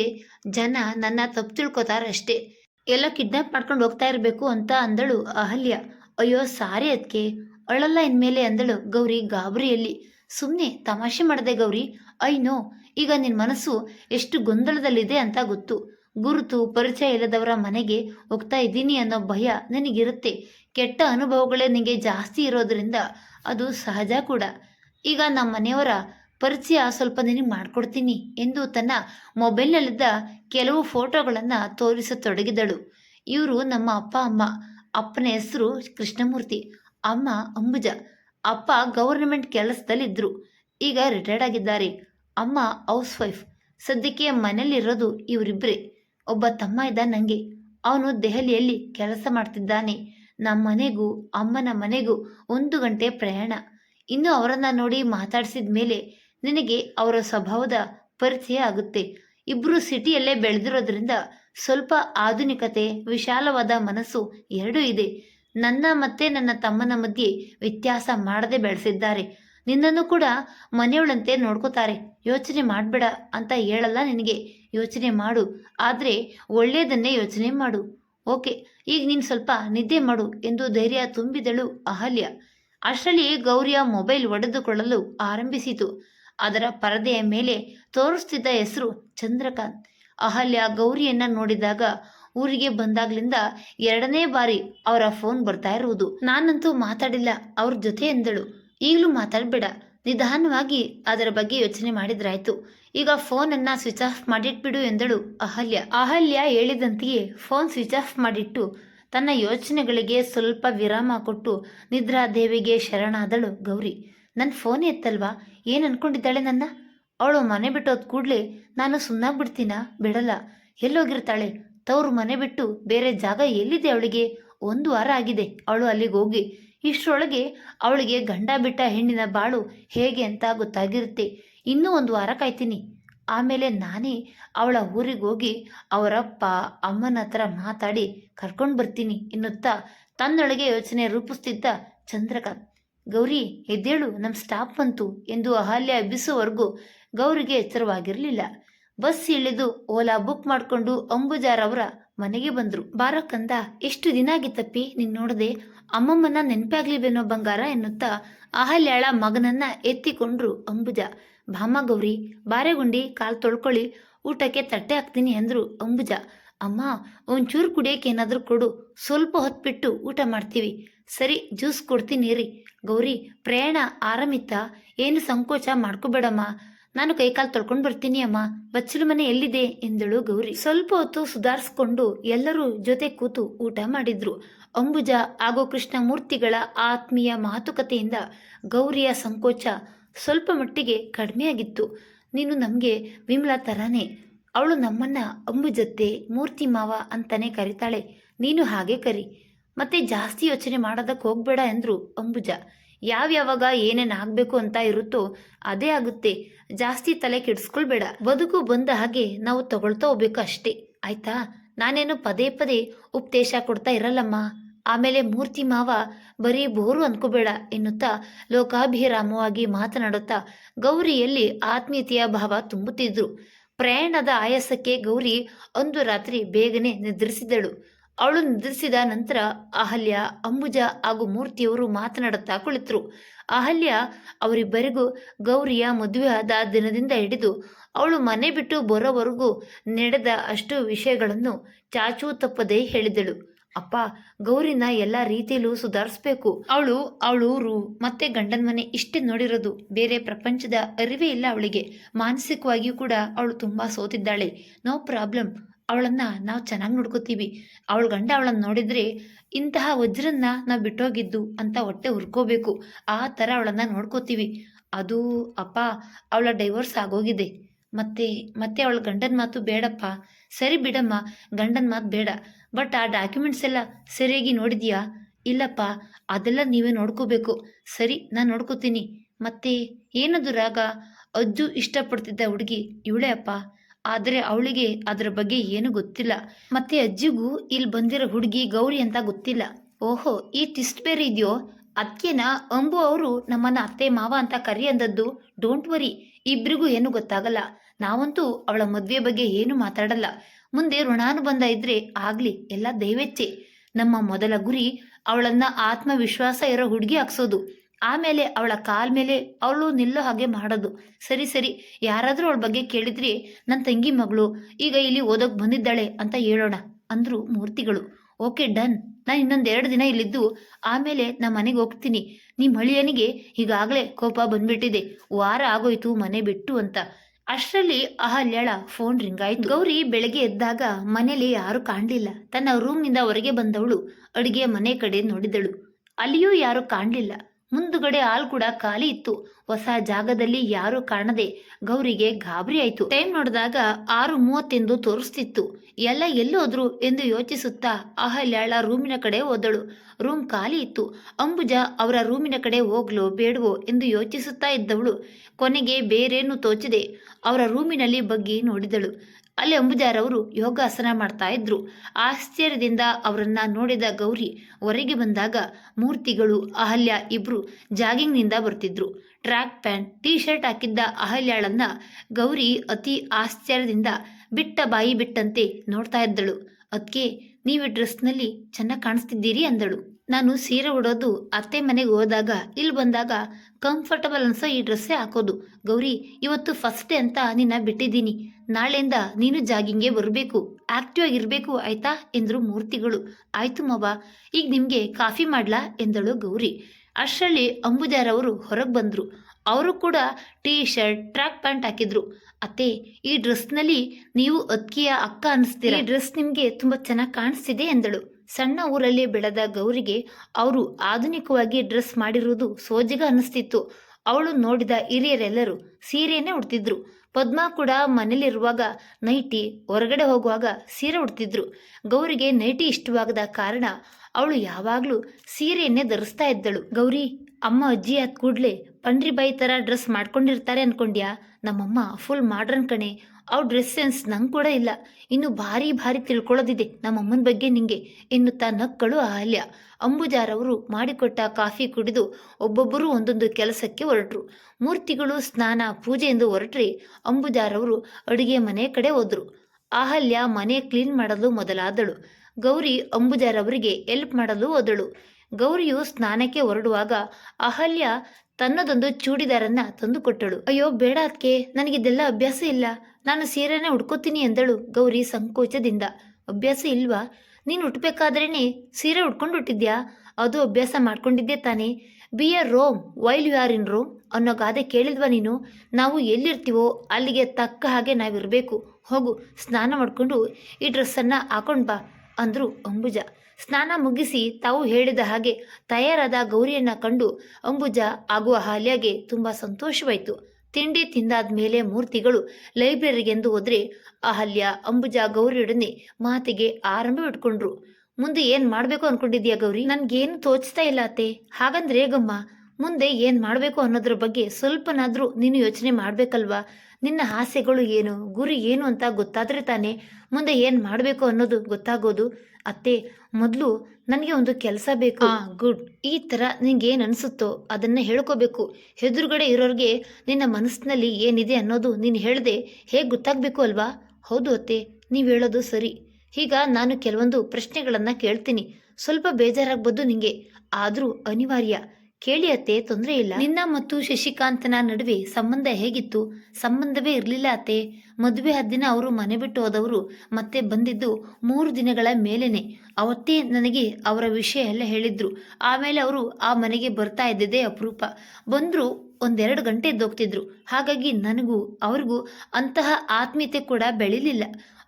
ಜನ ನನ್ನ ತಪ್ಪು ತಿಳ್ಕೊತಾರಷ್ಟೇ ಎಲ್ಲ ಕಿಡ್ನಾಪ್ ಮಾಡ್ಕೊಂಡು ಹೋಗ್ತಾ ಇರಬೇಕು ಅಂತ ಅಂದಳು ಅಹಲ್ಯ. ಅಯ್ಯೋ, ಸಾರಿ ಅದಕ್ಕೆ ಅಳಲ್ಲ ಇನ್ಮೇಲೆ ಅಂದಳು ಗೌರಿ ಗಾಬರಿಯಲ್ಲಿ. ಸುಮ್ಮನೆ ತಮಾಷೆ ಮಾಡಿದೆ ಗೌರಿ. ಐನೋ ಈಗ ನಿನ್ನ ಮನಸ್ಸು ಎಷ್ಟು ಗೊಂದಲದಲ್ಲಿದೆ ಅಂತ ಗೊತ್ತು. ಗುರುತು, ಪರಿಚಯ ಇಲ್ಲದವರ ಮನೆಗೆ ಹೋಗ್ತಾ ಇದ್ದೀನಿ ಅನ್ನೋ ಭಯ ನನಗಿರುತ್ತೆ. ಕೆಟ್ಟ ಅನುಭವಗಳೇ ನಿನಗೆ ಜಾಸ್ತಿ ಇರೋದ್ರಿಂದ ಅದು ಸಹಜ ಕೂಡ. ಈಗ ನಮ್ಮ ಮನೆಯವರ ಪರಿಚಯ ಸ್ವಲ್ಪ ನಿನಗೆ ಮಾಡಿಕೊಡ್ತೀನಿ ಎಂದು ತನ್ನ ಮೊಬೈಲ್ನಲ್ಲಿದ್ದ ಕೆಲವು ಫೋಟೋಗಳನ್ನು ತೋರಿಸತೊಡಗಿದಳು. ಇವರು ನಮ್ಮ ಅಪ್ಪ, ಅಮ್ಮ, ಅಪ್ಪನ ಹೆಸರು ಕೃಷ್ಣಮೂರ್ತಿ, ಅಮ್ಮ ಅಂಬುಜ, ಅಪ್ಪ ಗೌರ್ನಮೆಂಟ್ ಕೆಲಸದಲ್ಲಿದ್ದರು ಈಗ ರಿಟೈರ್ಡ್ ಆಗಿದ್ದಾರೆ. ಅಮ್ಮ ಹೌಸ್ ವೈಫ್, ಸದ್ಯಕ್ಕೆ ಮನೆಯಲ್ಲಿರೋದು ಇವರಿಬ್ಬರೇ ಒಬ್ಬ ತಮ್ಮ ಇದ್ದ ನನಗೆ ಅವನು ದೆಹಲಿಯಲ್ಲಿ ಕೆಲಸ ಮಾಡ್ತಿದ್ದಾನೆ. ನಮ್ಮ ಮನೆಗೂ, ಅಮ್ಮನ ಮನೆಗೂ ಒಂದು ಗಂಟೆ ಪ್ರಯಾಣ. ಇನ್ನು ಅವರನ್ನು ನೋಡಿ ಮಾತಾಡಿಸಿದ ಮೇಲೆ ನಿನಗೆ ಅವರ ಸ್ವಭಾವದ ಪರಿಚಯ ಆಗುತ್ತೆ. ಇಬ್ರು ಸಿಟಿಯಲ್ಲೇ ಬೆಳೆದಿರೋದ್ರಿಂದ ಸ್ವಲ್ಪ ಆಧುನಿಕತೆ, ವಿಶಾಲವಾದ ಮನಸ್ಸು ಎರಡೂ ಇದೆ. ನನ್ನ ಮತ್ತೆ ನನ್ನ ತಮ್ಮನ ಮಧ್ಯೆ ವ್ಯತ್ಯಾಸ ಮಾಡದೆ ಬೆಳೆಸಿದ್ದಾರೆ. ನಿನ್ನನ್ನು ಕೂಡ ಮನೆಯವಳಂತೆ ನೋಡ್ಕೋತಾರೆ. ಯೋಚನೆ ಮಾಡಬೇಡ ಅಂತ ಹೇಳಲ್ಲ ನಿನಗೆ. ಯೋಚನೆ ಮಾಡು. ಆದರೆ ಒಳ್ಳೆಯದನ್ನೇ ಯೋಚನೆ ಮಾಡು. ಓಕೆ, ಈಗ ನೀನು ಸ್ವಲ್ಪ ನಿದ್ದೆ ಮಾಡು ಎಂದು ಧೈರ್ಯ ತುಂಬಿದಳು ಅಹಲ್ಯ. ಅಷ್ಟರಲ್ಲಿ ಗೌರಿಯ ಮೊಬೈಲ್ ಒಡೆದುಕೊಳ್ಳಲು ಆರಂಭಿಸಿತು. ಅದರ ಪರದೆಯ ಮೇಲೆ ತೋರಿಸ್ತಿದ್ದ ಹೆಸರು ಚಂದ್ರಕಾಂತ್. ಅಹಲ್ಯ ಗೌರಿಯನ್ನ ನೋಡಿದಾಗ ಊರಿಗೆ ಬಂದಾಗ್ಲಿಂದ ಎರಡನೇ ಬಾರಿ ಅವರ ಫೋನ್ ಬರ್ತಾ ಇರುವುದು. ನಾನಂತೂ ಮಾತಾಡಿಲ್ಲ, ಅವ್ರ ಜೊತೆ ಎಂದಳು. ಈಗಲೂ ಮಾತಾಡಬೇಡ. ನಿಧಾನವಾಗಿ ಅದರ ಬಗ್ಗೆ ಯೋಚನೆ ಮಾಡಿದ್ರಾಯ್ತು. ಈಗ ಫೋನನ್ನು ಸ್ವಿಚ್ ಆಫ್ ಮಾಡಿಟ್ಬಿಡು ಎಂದಳು ಅಹಲ್ಯ. ಅಹಲ್ಯ ಹೇಳಿದಂತೆಯೇ ಫೋನ್ ಸ್ವಿಚ್ ಆಫ್ ಮಾಡಿಟ್ಟು ತನ್ನ ಯೋಚನೆಗಳಿಗೆ ಸ್ವಲ್ಪ ವಿರಾಮ ಕೊಟ್ಟು ನಿದ್ರಾದೇವಿಗೆ ಶರಣಾದಳು ಗೌರಿ. ನನ್ನ ಫೋನ್ ಎತ್ತಲ್ವಾ? ಏನು ಅನ್ಕೊಂಡಿದ್ದಾಳೆ ನನ್ನ? ಅವಳು ಮನೆ ಬಿಟ್ಟೋದ್ ಕೂಡಲೇ ನಾನು ಸುಮ್ಮನಾಗ್ಬಿಡ್ತೀನಾ ಬಿಡಲ್ಲ. ಎಲ್ಲೋಗಿರ್ತಾಳೆ. ತವರು ಮನೆ ಬಿಟ್ಟು ಬೇರೆ ಜಾಗ ಎಲ್ಲಿದೆ ಅವಳಿಗೆ? ಒಂದು ವಾರ ಆಗಿದೆ ಅವಳು ಅಲ್ಲಿಗೆ ಹೋಗಿ. ಇಷ್ಟರೊಳಗೆ ಅವಳಿಗೆ ಗಂಡ ಬಿಟ್ಟ ಹೆಣ್ಣಿನ ಬಾಳು ಹೇಗೆ ಅಂತ ಗೊತ್ತಾಗಿರುತ್ತೆ. ಇನ್ನೂ ಒಂದು ವಾರ ಕಾಯ್ತೀನಿ. ಆಮೇಲೆ ನಾನೇ ಅವಳ ಊರಿಗೆ ಹೋಗಿ ಅವರಪ್ಪ, ಅಮ್ಮನ ಹತ್ರ ಮಾತಾಡಿ ಕರ್ಕೊಂಡು ಬರ್ತೀನಿ ಎನ್ನುತ್ತಾ ತನ್ನೊಳಗೆ ಯೋಚನೆ ರೂಪಿಸ್ತಿದ್ದ ಚಂದ್ರಕಾಂತ್. ಗೌರಿ, ಎದ್ದೇಳು ನಮ್ಮ ಸ್ಟಾಪ್ ಬಂತು ಎಂದು ಅಹಲ್ಯ ಎಬ್ಬಿಸುವವರೆಗೂ ಗೌರಿಗೆ ಎಚ್ಚರವಾಗಿರಲಿಲ್ಲ. ಬಸ್ ಇಳಿದು ಓಲಾ ಬುಕ್ ಮಾಡಿಕೊಂಡು ಅಂಬುಜಾರವರ ಮನೆಗೆ ಬಂದರು. ಬಾರಕ್ಕಂದ ಕಂದ ಎಷ್ಟು ದಿನ ಆಗಿತ್ತಪ್ಪಿ ನೀನು ನೋಡದೆ ಅಮ್ಮಮ್ಮನ ನೆನಪಾಗ್ಲಿವೇನೋ ಬಂಗಾರ? ಎನ್ನುತ್ತಾ ಅಹಲ್ಯಾಳ ಮಗನನ್ನ ಎತ್ತಿಕೊಂಡ್ರು ಅಂಬುಜ. ಭಾಮ ಗೌರಿ ಬಾರೆಗುಂಡಿ ಕಾಲು ತೊಳ್ಕೊಳ್ಳಿ, ಊಟಕ್ಕೆ ತಟ್ಟೆ ಹಾಕ್ತೀನಿ ಅಂದ್ರು ಅಂಬುಜ. ಅಮ್ಮ ಒಂಚೂರು ಕುಡಿಯೋಕೆ ಏನಾದರೂ ಕೊಡು. ಸ್ವಲ್ಪ ಹೊತ್ಬಿಟ್ಟು ಊಟ ಮಾಡ್ತೀವಿ. ಸರಿ, ಜ್ಯೂಸ್ ಕೊಡ್ತೀನಿ ರೀ ಗೌರಿ, ಪ್ರಯಾಣ ಆರಾಮಿತ್ತ ಏನು ಸಂಕೋಚ ಮಾಡ್ಕೋಬೇಡಮ್ಮ. ನಾನು ಕೈಕಾಲು ತೊಳ್ಕೊಂಡು ಬರ್ತೀನಿ ಅಮ್ಮ. ಬಚ್ಚಲು ಮನೆ ಎಲ್ಲಿದೆ? ಎಂದಳು ಗೌರಿ. ಸ್ವಲ್ಪ ಹೊತ್ತು ಸುಧಾರಿಸ್ಕೊಂಡು ಎಲ್ಲರೂ ಜೊತೆ ಕೂತು ಊಟ ಮಾಡಿದ್ರು. ಅಂಬುಜ ಹಾಗೂ ಕೃಷ್ಣಮೂರ್ತಿಗಳ ಆತ್ಮೀಯ ಮಾತುಕತೆಯಿಂದ ಗೌರಿಯ ಸಂಕೋಚ ಸ್ವಲ್ಪ ಮಟ್ಟಿಗೆ ಕಡಿಮೆಯಾಗಿತ್ತು. ನೀನು ನಮಗೆ ವಿಮಲಾ ಥರನೇ ಅವಳು ನಮ್ಮನ್ನ ಅಂಬುಜತ್ತೆ, ಮೂರ್ತಿ ಮಾವ ಅಂತಾನೆ ಕರೀತಾಳೆ. ನೀನು ಹಾಗೆ ಕರಿ. ಮತ್ತೆ ಜಾಸ್ತಿ ಯೋಚನೆ ಮಾಡೋದಕ್ಕೆ ಹೋಗ್ಬೇಡ ಎಂದ್ರು ಅಂಬುಜ. ಯಾವ್ಯಾವಾಗ ಏನೇನು ಆಗಬೇಕು ಅಂತ ಇರುತ್ತೋ ಅದೇ ಆಗುತ್ತೆ. ಜಾಸ್ತಿ ತಲೆ ಕೆಡಿಸ್ಕೊಳ್ಬೇಡ. ಬದುಕು ಬಂದ ಹಾಗೆ ನಾವು ತಗೊಳ್ತಾ ಹೋಗ್ಬೇಕು ಅಷ್ಟೇ. ಆಯ್ತಾ? ನಾನೇನು ಪದೇ ಪದೇ ಉಪದೇಶ ಕೊಡ್ತಾ ಇರಲ್ಲಮ್ಮ. ಆಮೇಲೆ ಮೂರ್ತಿ ಮಾವ ಬರೀ ಬೋರು ಅನ್ಕೋಬೇಡ ಎನ್ನುತ್ತಾ ಲೋಕಾಭಿರಾಮವಾಗಿ ಮಾತನಾಡುತ್ತಾ ಗೌರಿಯಲ್ಲಿ ಆತ್ಮೀಯತೆಯ ಭಾವ ತುಂಬುತ್ತಿದ್ರು. ಪ್ರಯಾಣದ ಆಯಾಸಕ್ಕೆ ಗೌರಿ ಅಂದು ರಾತ್ರಿ ಬೇಗನೆ ನಿದ್ರಿಸಿದಳು. ಅವಳು ನಿದ್ರಿಸಿದ ನಂತರ ಅಹಲ್ಯ, ಅಂಬುಜ ಹಾಗೂ ಮೂರ್ತಿಯವರು ಮಾತನಾಡುತ್ತಾ ಕುಳಿತರು. ಅಹಲ್ಯ ಅವರಿಬ್ಬರಿಗೂ ಗೌರಿಯ ಮದುವೆ ದಿನದಿಂದ ಹಿಡಿದು ಅವಳು ಮನೆ ಬಿಟ್ಟು ಬರೋವರೆಗೂ ನಡೆದ ಅಷ್ಟು ವಿಷಯಗಳನ್ನು ಚಾಚೂ ತಪ್ಪದೇ ಹೇಳಿದಳು. ಅಪ್ಪ, ಗೌರಿನ ಎಲ್ಲ ರೀತಿಯಲ್ಲೂ ಸುಧಾರಿಸ್ಬೇಕು. ಅವಳು ಅವಳು ರು, ಮತ್ತೆ ಗಂಡನ ಮನೆ ಇಷ್ಟೇ ನೋಡಿರೋದು. ಬೇರೆ ಪ್ರಪಂಚದ ಅರಿವೇ ಇಲ್ಲ ಅವಳಿಗೆ. ಮಾನಸಿಕವಾಗಿಯೂ ಕೂಡ ಅವಳು ತುಂಬ ಸೋತಿದ್ದಾಳೆ. No problem. ಅವಳನ್ನ ನಾವು ಚೆನ್ನಾಗಿ ನೋಡ್ಕೋತೀವಿ. ಅವಳ ಗಂಡ ಅವಳನ್ನ ನೋಡಿದ್ರೆ ಇಂತಹ ವಜ್ರನ್ನ ನಾವು ಬಿಟ್ಟೋಗಿದ್ದು ಅಂತ ಹೊಟ್ಟೆ ಹುರ್ಕೋಬೇಕು. ಆ ಥರ ಅವಳನ್ನ ನೋಡ್ಕೋತೀವಿ. ಅದು ಅಪ್ಪ, ಅವಳ ಡೈವರ್ಸ್ ಆಗೋಗಿದೆ. ಮತ್ತೆ ಮತ್ತೆ ಅವಳ ಗಂಡನ ಮಾತು ಬೇಡಪ್ಪ. ಸರಿ ಬಿಡಮ್ಮ. ಗಂಡನ ಮಾತು ಬೇಡ. ಬಟ್ ಆ ಡಾಕ್ಯುಮೆಂಟ್ಸ್ ಎಲ್ಲ ಸರಿಯಾಗಿ ನೋಡಿದ್ಯಾ? ಇಲ್ಲಪ್ಪ, ಅದೆಲ್ಲ ನೀವೇ ನೋಡ್ಕೋಬೇಕು. ಸರಿ, ನಾನು ನೋಡ್ಕೋತೀನಿ. ಮತ್ತೆ ಏನದು ರಾಗ? ಅಜ್ಜು ಇಷ್ಟಪಡ್ತಿದ್ದ ಹುಡುಗಿ ಇವಳೇ ಅಪ್ಪ. ಆದರೆ ಅವಳಿಗೆ ಅದರ ಬಗ್ಗೆ ಏನು ಗೊತ್ತಿಲ್ಲ. ಮತ್ತೆ ಅಜ್ಜಿಗೂ ಇಲ್ಲಿ ಬಂದಿರೋ ಹುಡುಗಿ ಗೌರಿ ಅಂತ ಗೊತ್ತಿಲ್ಲ. ಓಹೋ, ಈ ಟಿಸ್ಟ್ ಬೇರೆ ಇದೆಯೋ? ಅದಕ್ಕೇನ ಅಂಬು ಅವರು ನಮ್ಮನ್ನ ಅತ್ತೆ, ಮಾವ ಅಂತ ಕರಿ ಅಂದದ್ದು ಡೋಂಟ್ ವರಿ ಇಬ್ರಿಗೂ ಏನು ಗೊತ್ತಾಗಲ್ಲ. ನಾವಂತೂ ಅವಳ ಮದುವೆ ಬಗ್ಗೆ ಏನು ಮಾತಾಡಲ್ಲ. ಮುಂದೆ ಋಣಾನುಬಂಧ ಇದ್ರೆ ಆಗ್ಲಿ, ಎಲ್ಲ ದೈವೆಚ್ಚೆ. ನಮ್ಮ ಮೊದಲ ಗುರಿ ಅವಳನ್ನ ಆತ್ಮವಿಶ್ವಾಸ ಇರೋ ಹುಡುಗಿ ಹಾಕ್ಸೋದು ಆಮೇಲೆ ಅವಳ ಕಾಲ್ ಮೇಲೆ ಅವಳು ನಿಲ್ಲೋ ಹಾಗೆ ಮಾಡೋದು. ಸರಿ ಸರಿ, ಯಾರಾದರೂ ಅವಳ ಬಗ್ಗೆ ಕೇಳಿದ್ರಿ ನನ್ನ ತಂಗಿ ಮಗಳು, ಈಗ ಇಲ್ಲಿ ಓದೋಕ್ ಬಂದಿದ್ದಾಳೆ ಅಂತ ಹೇಳೋಣ ಅಂದ್ರು ಮೂರ್ತಿಗಳು. Okay, done. ನಾನು ಇನ್ನೊಂದು ಎರಡು ದಿನ ಇಲ್ಲಿದ್ದು ಆಮೇಲೆ ನಮ್ಮ ಮನೆಗೆ ಹೋಗ್ತೀನಿ. ನಿಮ್ಮ ಹಳಿಯನಿಗೆ ಈಗಾಗಲೇ ಕೋಪ ಬಂದ್ಬಿಟ್ಟಿದೆ. ವಾರ ಆಗೋಯ್ತು ಮನೆ ಬಿಟ್ಟು ಅಂತ. ಅಷ್ಟರಲ್ಲಿ ಅಹಲ್ಯಳ ಫೋನ್ ರಿಂಗ್ ಆಯ್ತು. ಗೌರಿ ಬೆಳಗ್ಗೆ ಎದ್ದಾಗ ಮನೇಲಿ ಯಾರು ಕಾಣಲಿಲ್ಲ. ತನ್ನ ರೂಮ್ನಿಂದ ಹೊರಗೆ ಬಂದವಳು ಅಡಿಗೆ ಮನೆ ಕಡೆ ನೋಡಿದಳು. ಅಲ್ಲಿಯೂ ಯಾರು ಕಾಣಲಿಲ್ಲ. ಮುಂದುಗಡೆ ಹಾಲ್ ಕೂಡ ಖಾಲಿ ಇತ್ತು. ಹೊಸ ಜಾಗದಲ್ಲಿ ಯಾರು ಕಾಣದೆ ಗೌರಿಗೆ ಗಾಬರಿ ಆಯ್ತು. ಟೈಮ್ ನೋಡಿದಾಗ ಆರು ಮೂವತ್ತೆಂದು ತೋರಿಸ್ತಿತ್ತು. ಎಲ್ಲ ಎಲ್ಲೋದ್ರು ಎಂದು ಯೋಚಿಸುತ್ತಾ ಅಹಲ್ಯಾಳ ರೂಮಿನ ಕಡೆ ಹೋದಳು. ರೂಮ್ ಖಾಲಿ ಇತ್ತು. ಅಂಬುಜ ಅವರ ರೂಮಿನ ಕಡೆ ಹೋಗ್ಲೋ ಬೇಡವೋ? ಎಂದು ಯೋಚಿಸುತ್ತಾ ಇದ್ದವಳು. ಕೊನೆಗೆ ಬೇರೇನು ತೋಚದೆ. ಅವರ ರೂಮಿನಲ್ಲಿ ಬಗ್ಗಿ ನೋಡಿದಳು. ಅಲ್ಲಿ ಅಂಬುಜಾರವರು ಯೋಗಾಸನ ಮಾಡ್ತಾ ಇದ್ರು. ಆಶ್ಚರ್ಯದಿಂದ ಅವರನ್ನ ನೋಡಿದ ಗೌರಿ ಹೊರಗೆ ಬಂದಾಗ ಮೂರ್ತಿಗಳು, ಅಹಲ್ಯ ಇಬ್ರು ಜಾಗಿಂಗ್ನಿಂದ ಬರ್ತಿದ್ರು. ಟ್ರ್ಯಾಕ್ ಪ್ಯಾಂಟ್ ಟೀ ಶರ್ಟ್ ಹಾಕಿದ್ದ ಅಹಲ್ಯಾಳನ್ನ ಗೌರಿ ಅತಿ ಆಶ್ಚರ್ಯದಿಂದ ಬಿಟ್ಟ ಬಾಯಿ ಬಿಟ್ಟಂತೆ ನೋಡ್ತಾ ಇದ್ದಳು. ಅದಕ್ಕೆ ನೀವು ಡ್ರೆಸ್ನಲ್ಲಿ ಚೆನ್ನಾಗಿ ಕಾಣಿಸ್ತಿದ್ದೀರಿ ಅಂದಳು. ನಾನು ಸೀರೆ ಉಡೋದು ಅತ್ತೆ ಮನೆಗೆ ಹೋದಾಗ ಇಲ್ಲಿ ಬಂದಾಗ ಕಂಫರ್ಟಬಲ್ ಅನ್ಸೋ ಈ ಡ್ರೆಸ್ಸೇ ಹಾಕೋದು. ಗೌರಿ, ಇವತ್ತು ಫಸ್ಟ್ ಡೇ ಅಂತ ನಿನ್ನ ಬಿಟ್ಟಿದ್ದೀನಿ. ನಾಳೆಯಿಂದ ನೀನು ಜಾಗಿಂಗ್ಗೆ ಬರಬೇಕು. ಆಕ್ಟಿವ್ ಆಗಿರಬೇಕು ಆಯ್ತಾ? ಎಂದರು ಮೂರ್ತಿಗಳು. ಆಯ್ತು ಮವ, ಈಗ ನಿಮಗೆ ಕಾಫಿ ಮಾಡ್ಲಾ? ಎಂದಳು ಗೌರಿ. ಅಷ್ಟರಲ್ಲಿ ಅಂಬುಜಾರವರು ಹೊರಗೆ ಬಂದರು. ಅವರು ಕೂಡ ಟೀ ಶರ್ಟ್ ಟ್ರ್ಯಾಕ್ ಪ್ಯಾಂಟ್ ಹಾಕಿದ್ರು. ಅತ್ತೆ, ಈ ಡ್ರೆಸ್ನಲ್ಲಿ ನೀವು ಅಕ್ಕಿಯ ಅಕ್ಕ ಅನಿಸ್ತೀರ? ಈ ಡ್ರೆಸ್ ನಿಮಗೆ ತುಂಬ ಚೆನ್ನಾಗಿ ಕಾಣಿಸ್ತಿದೆ, ಎಂದಳು. ಸಣ್ಣ ಊರಲ್ಲಿ ಬೆಳೆದ ಗೌರಿಗೆ ಅವರು ಆಧುನಿಕವಾಗಿ ಡ್ರೆಸ್ ಮಾಡಿರುವುದು ಸೋಜಿಗ ಅನ್ನಿಸ್ತಿತ್ತು. ಅವಳು ನೋಡಿದ ಹಿರಿಯರೆಲ್ಲರೂ ಸೀರೆಯನ್ನೇ ಉಡ್ತಿದ್ರು. ಪದ್ಮ ಕೂಡ ಮನೆಯಲ್ಲಿರುವಾಗ ನೈಟಿ ಹೊರಗಡೆ ಹೋಗುವಾಗ ಸೀರೆ ಉಡ್ತಿದ್ರು. ಗೌರಿಗೆ ನೈಟಿ ಇಷ್ಟವಾಗದ ಕಾರಣ ಅವಳು ಯಾವಾಗಲೂ ಸೀರೆಯನ್ನೇ ಧರಿಸ್ತಾ ಇದ್ದಳು. ಗೌರಿ, ಅಮ್ಮ, ಅಜ್ಜಿ ಆದ ಕೂಡಲೇ ಪಂಡ್ರಿಬಾಯಿ ಥರ ಡ್ರೆಸ್ ಮಾಡ್ಕೊಂಡಿರ್ತಾರೆ ಅನ್ಕೊಂಡ್ಯಾ? ನಮ್ಮಮ್ಮ ಫುಲ್ ಮಾಡ್ರನ್ ಕಣೆ. ಅವ್ರ ಡ್ರೆಸ್ ಸೆನ್ಸ್ ನಂಗೆ ಕೂಡ ಇಲ್ಲ. ಇನ್ನು ಭಾರಿ ಭಾರಿ ತಿಳ್ಕೊಳ್ಳೋದಿದೆ ನಮ್ಮಮ್ಮನ ಬಗ್ಗೆ ನಿಂಗೆ ಎನ್ನುತ್ತಾ ನಕ್ಕಳು ಅಹಲ್ಯ. ಅಂಬುಜಾರವರು ಮಾಡಿಕೊಟ್ಟ ಕಾಫಿ ಕುಡಿದು ಒಬ್ಬೊಬ್ಬರು ಒಂದೊಂದು ಕೆಲಸಕ್ಕೆ ಹೊರಟರು. ಮೂರ್ತಿಗಳು ಸ್ನಾನ, ಪೂಜೆ ಎಂದು ಹೊರಟ್ರೆ ಅಂಬುಜಾರವರು ಅಡುಗೆ ಮನೆ ಕಡೆ ಹೋದರು. ಅಹಲ್ಯ ಮನೆ ಕ್ಲೀನ್ ಮಾಡಲು ಮೊದಲಾದಳು. ಗೌರಿ ಅಂಬುಜಾರವರಿಗೆ ಹೆಲ್ಪ್ ಮಾಡಲು ಹೋದಳು. ಗೌರಿಯು ಸ್ನಾನಕ್ಕೆ ಹೊರಡುವಾಗ ಅಹಲ್ಯ ತನ್ನದೊಂದು ಚೂಡಿದಾರನ್ನ ತಂದುಕೊಟ್ಟಳು. ಅಯ್ಯೋ, ಬೇಡ ಅದಕ್ಕೆ ನನಗಿದೆಲ್ಲ ಅಭ್ಯಾಸ ಇಲ್ಲ. ನಾನು ಸೀರೆನೇ ಉಟ್ಕೋತೀನಿ ಎಂದಳು ಗೌರಿ ಸಂಕೋಚದಿಂದ. ಅಭ್ಯಾಸ ಇಲ್ವಾ? ನೀನು ಉಟ್ಬೇಕಾದ್ರೇ ಸೀರೆ ಉಟ್ಕೊಂಡು ಹುಟ್ಟಿದ್ಯಾ ಅದು ಅಭ್ಯಾಸ ಮಾಡ್ಕೊಂಡಿದ್ದೆ ತಾನೇ. Be a Rome, while you are in Rome ಅನ್ನೋ ಗಾದೆ ಕೇಳಿದ್ವಾ ನೀನು? ನಾವು ಎಲ್ಲಿರ್ತೀವೋ, ಅಲ್ಲಿಗೆ ತಕ್ಕ ಹಾಗೆ ನಾವಿರಬೇಕು. ಹೋಗು, ಸ್ನಾನ ಮಾಡಿಕೊಂಡು ಈ ಡ್ರೆಸ್ಸನ್ನು ಹಾಕೊಂಡು ಬಾ ಅಂದರು ಅಂಬುಜ. ಸ್ನಾನ ಮುಗಿಸಿ ತಾವು ಹೇಳಿದ ಹಾಗೆ ತಯಾರಾದ ಗೌರಿಯನ್ನ ಕಂಡು ಅಂಬುಜ ಆಗುವ ಅಹಲ್ಯಗೆ ತುಂಬ ಸಂತೋಷವಾಯಿತು. ತಿಂಡಿ ತಿಂದಾದ ಮೇಲೆ ಮೂರ್ತಿಗಳು ಲೈಬ್ರರಿಗೆಂದು ಹೋದ್ರೆ ಅಹಲ್ಯ ಅಂಬುಜ ಗೌರಿಯೊಡನೆ ಮಾತಿಗೆ ಆರಂಭ ಇಟ್ಕೊಂಡ್ರು. ಮುಂದೆ ಏನು ಮಾಡಬೇಕು ಅನ್ಕೊಂಡಿದ್ಯಾ ಗೌರಿ? ನನ್ಗೇನು ತೋಚ್ತಾ ಇಲ್ಲ ಅತ್ತೆ. ಹಾಗಂದ್ರೆ ಹೇಗಮ್ಮ? ಮುಂದೆ ಏನು ಮಾಡಬೇಕು ಅನ್ನೋದ್ರ ಬಗ್ಗೆ ಸ್ವಲ್ಪನಾದರೂ ನೀನು ಯೋಚನೆ ಮಾಡಬೇಕಲ್ವಾ? ನಿನ್ನ ಆಸೆಗಳು ಏನು? ಗುರಿ ಏನು ಅಂತ ಗೊತ್ತಾದ್ರೆ ತಾನೇ ಮುಂದೆ ಏನು ಮಾಡಬೇಕು ಅನ್ನೋದು ಗೊತ್ತಾಗೋದು? ಅತ್ತೆ ಮೊದಲು ನನಗೆ ಒಂದು ಕೆಲಸ ಬೇಕು. ಗುಡ್. ಈ ಥರ ಏನು ಅನಿಸುತ್ತೋ ಅದನ್ನು ಹೇಳ್ಕೋಬೇಕು. ಎದುರುಗಡೆ ಇರೋರಿಗೆ ನಿನ್ನ ಮನಸ್ಸಿನಲ್ಲಿ ಏನಿದೆ ಅನ್ನೋದು ನೀನು ಹೇಳ್ದೆ ಹೇಗೆ ಗೊತ್ತಾಗಬೇಕು ಅಲ್ವಾ? ಹೌದು ಅತ್ತೆ ನೀವು ಹೇಳೋದು ಸರಿ. ಈಗ ನಾನು ಕೆಲವೊಂದು ಪ್ರಶ್ನೆಗಳನ್ನು ಕೇಳ್ತೀನಿ. ಸ್ವಲ್ಪ ಬೇಜಾರಾಗ್ಬೋದು ನಿಂಗೆ. ಆದರೂ ಅನಿವಾರ್ಯ. ಕೇಳಿ ಅತ್ತೆ ತೊಂದರೆ ಇಲ್ಲ. ನಿನ್ನ ಮತ್ತು ಶಶಿಕಾಂತನ ನಡುವೆ ಸಂಬಂಧ ಹೇಗಿತ್ತು? ಸಂಬಂಧವೇ ಇರಲಿಲ್ಲ ಅತ್ತೆ. ಮದುವೆ ಹದ್ದಿನ ಅವರು ಮನೆ ಬಿಟ್ಟು ಹೋದವರು ಮತ್ತೆ ಬಂದಿದ್ದು ಮೂರು ದಿನಗಳ ಮೇಲೇನೆ. ಅವತ್ತೇ ನನಗೆ ಅವರ ವಿಷಯ ಎಲ್ಲ ಹೇಳಿದ್ರು. ಆಮೇಲೆ ಅವರು ಆ ಮನೆಗೆ ಬರ್ತಾ ಇದ್ದಿದ್ದೇ ಅಪರೂಪ. ಬಂದರೂ ಒಂದೆರಡು ಗಂಟೆ ಎದ್ದೋಗ್ತಿದ್ರು ಹಾಗಾಗಿ ನನಗೂ, ಅವ್ರಿಗೂ ಅಂತಹ ಆತ್ಮೀಯತೆ ಕೂಡ ಬೆಳಿಲಿಲ್ಲ.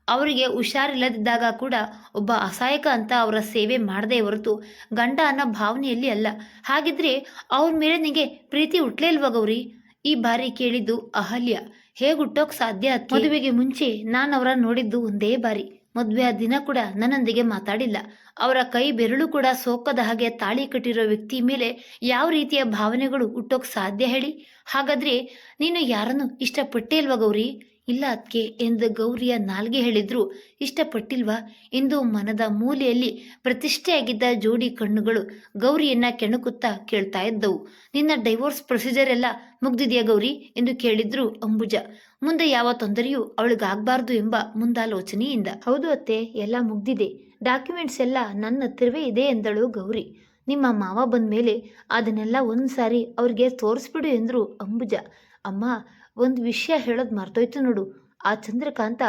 ಅವರಿಗೆ ಹುಷಾರಿಲ್ಲದಿದ್ದಾಗ ಕೂಡ ಒಬ್ಬ ಅಸಹಾಯಕ ಅಂತ ಅವರ ಸೇವೆ ಮಾಡದೇ ಹೊರತು ಗಂಡ ಅನ್ನೋ ಭಾವನೆಯಲ್ಲಿ ಅಲ್ಲ. ಹಾಗಿದ್ರೆ ಅವ್ರ ಮೇಲೆ ನಿನಗೆ ಪ್ರೀತಿ ಹುಟ್ಲೇ ಇಲ್ವಾ ಗೌರಿ? ಈ ಬಾರಿ ಕೇಳಿದ್ದು ಅಹಲ್ಯ. ಹೇಗೆ ಹುಟ್ಟೋಕ್ ಸಾಧ್ಯ? ಮದುವೆಗೆ ಮುಂಚೆ ನಾನು ಅವರ ನೋಡಿದ್ದು ಒಂದೇ ಬಾರಿ. ಮದುವೆ ಆ ದಿನ ಕೂಡ ನನ್ನೊಂದಿಗೆ ಮಾತಾಡಿಲ್ಲ. ಅವರ ಕೈ ಬೆರಳು ಕೂಡ ಸೋಕದ ಹಾಗೆ ತಾಳಿ ಕಟ್ಟಿರೋ ವ್ಯಕ್ತಿ ಮೇಲೆ ಯಾವ ರೀತಿಯ ಭಾವನೆಗಳು ಹುಟ್ಟೋಕ್ ಸಾಧ್ಯ ಹೇಳಿ? ಹಾಗಾದ್ರೆ ನೀನು ಯಾರನ್ನು ಇಷ್ಟಪಟ್ಟೇ ಇಲ್ವಾ ಗೌರಿ? ಇಲ್ಲ ಅದಕ್ಕೆ ಎಂದು ಗೌರಿಯ ನಾಲ್ಗೆ ಹೇಳಿದ್ರು, ಇಷ್ಟಪಟ್ಟಿಲ್ವಾ? ಎಂದು ಮನದ ಮೂಲೆಯಲ್ಲಿ ಪ್ರತಿಷ್ಠೆಯಾಗಿದ್ದ ಜೋಡಿ ಕಣ್ಣುಗಳು ಗೌರಿಯನ್ನ ಕೆಣಕುತ್ತಾ ಕೇಳ್ತಾ ಇದ್ದವು. ನಿನ್ನ ಡೈವೋರ್ಸ್ ಪ್ರೊಸೀಜರ್ ಎಲ್ಲ ಮುಗ್ದಿದೆಯಾ ಗೌರಿ? ಎಂದು ಕೇಳಿದ್ರು ಅಂಬುಜ. ಮುಂದೆ ಯಾವ ತೊಂದರೆಯೂ ಅವಳಿಗಾಗಬಾರ್ದು ಎಂಬ ಮುಂದಾಲೋಚನೆಯಿಂದ. ಹೌದು ಅತ್ತೆ, ಎಲ್ಲ ಮುಗ್ದಿದೆ. ಡಾಕ್ಯುಮೆಂಟ್ಸ್ ಎಲ್ಲ ನನ್ನ ಹತ್ತಿರವೇ ಇದೆ ಎಂದಳು ಗೌರಿ. ನಿಮ್ಮ ಮಾವ ಬಂದ ಮೇಲೆ ಅದನ್ನೆಲ್ಲ ಒಂದು ಸಾರಿ ಅವ್ರಿಗೆ ತೋರಿಸ್ಬಿಡು ಎಂದರು ಅಂಬುಜ. ಅಮ್ಮ ಒಂದು ವಿಷಯ ಹೇಳೋದು ಮರ್ತೋಯ್ತು ನೋಡು. ಆ ಚಂದ್ರಕಾಂತ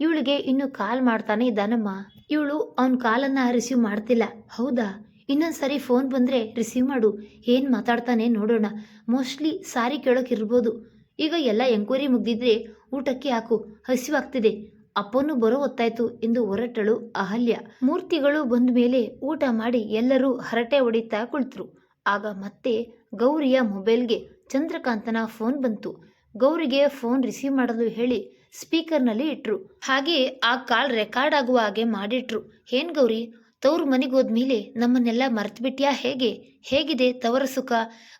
ಇವಳಿಗೆ ಇನ್ನು ಕಾಲ್ ಮಾಡ್ತಾನೆ ಇದ್ದಾನಮ್ಮ. ಇವಳು ಅವನ ಕಾಲನ್ನು ರಿಸೀವ್ ಮಾಡ್ತಿಲ್ಲ. ಹೌದಾ? ಇನ್ನೊಂದು ಸಾರಿ ಫೋನ್ ಬಂದರೆ ರಿಸೀವ್ ಮಾಡು. ಏನು ಮಾತಾಡ್ತಾನೆ ನೋಡೋಣ. ಮೋಸ್ಟ್ಲಿ ಸಾರಿ ಕೇಳೋಕ್ಕಿರ್ಬೋದು ಈಗ ಎಲ್ಲ ಎಂಕ್ವೈರಿ ಮುಗ್ದಿದ್ರೆ ಊಟಕ್ಕೆ ಹಾಕು. ಹಸಿವಾಗ್ತಿದೆ. ಅಪ್ಪನೂ ಬರೋ ಹೊತ್ತಾಯ್ತು ಎಂದು ಹೊರಟಳು ಅಹಲ್ಯ. ಮೂರ್ತಿಗಳು ಬಂದ ಮೇಲೆ ಊಟ ಮಾಡಿ ಎಲ್ಲರೂ ಹರಟೆ ಹೊಡಿತಾ ಕುಳಿತರು. ಆಗ ಮತ್ತೆ ಗೌರಿಯ ಮೊಬೈಲ್ಗೆ ಚಂದ್ರಕಾಂತನ ಫೋನ್ ಬಂತು. ಗೌರಿಗೆ ಫೋನ್ ರಿಸೀವ್ ಮಾಡಲು ಹೇಳಿ ಸ್ಪೀಕರ್ನಲ್ಲಿ ಇಟ್ರು. ಹಾಗೆ ಆ ಕಾಲ್ ರೆಕಾರ್ಡ್ ಆಗುವ ಹಾಗೆ ಮಾಡಿಟ್ರು. ಏನ್ ಗೌರಿ? ತವ್ರ ಮನೆಗೆ ಹೋದ್ಮೇಲೆ ನಮ್ಮನ್ನೆಲ್ಲ ಮರ್ತ್ಬಿಟ್ಯಾ ಹೇಗೆ? ಹೇಗಿದೆ ತವರ ಸುಖ?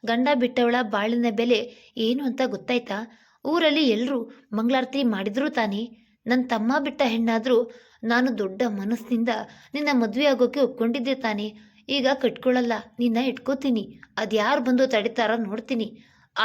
ಗಂಡ ಬಿಟ್ಟವಳ ಬಾಳಿನ ಬೆಲೆ ಏನು ಅಂತ ಗೊತ್ತಾಯ್ತಾ? ಊರಲ್ಲಿ ಎಲ್ಲರೂ ಮಂಗಳಾರತಿ ಮಾಡಿದ್ರು ತಾನೇ? ನನ್ನ ತಮ್ಮ ಬಿಟ್ಟ ಹೆಣ್ಣಾದರೂ ನಾನು ದೊಡ್ಡ ಮನಸ್ಸಿನಿಂದ ನಿನ್ನ ಮದುವೆ ಆಗೋಕೆ ಒಪ್ಕೊಂಡಿದ್ದೆ ತಾನೇ? ಈಗ ಕಟ್ಕೊಳ್ಳಲ್ಲ ನಿನ್ನ ಇಟ್ಕೋತೀನಿ. ಅದ್ಯಾರು ಬಂದು ತಡಿತಾರ ನೋಡ್ತೀನಿ.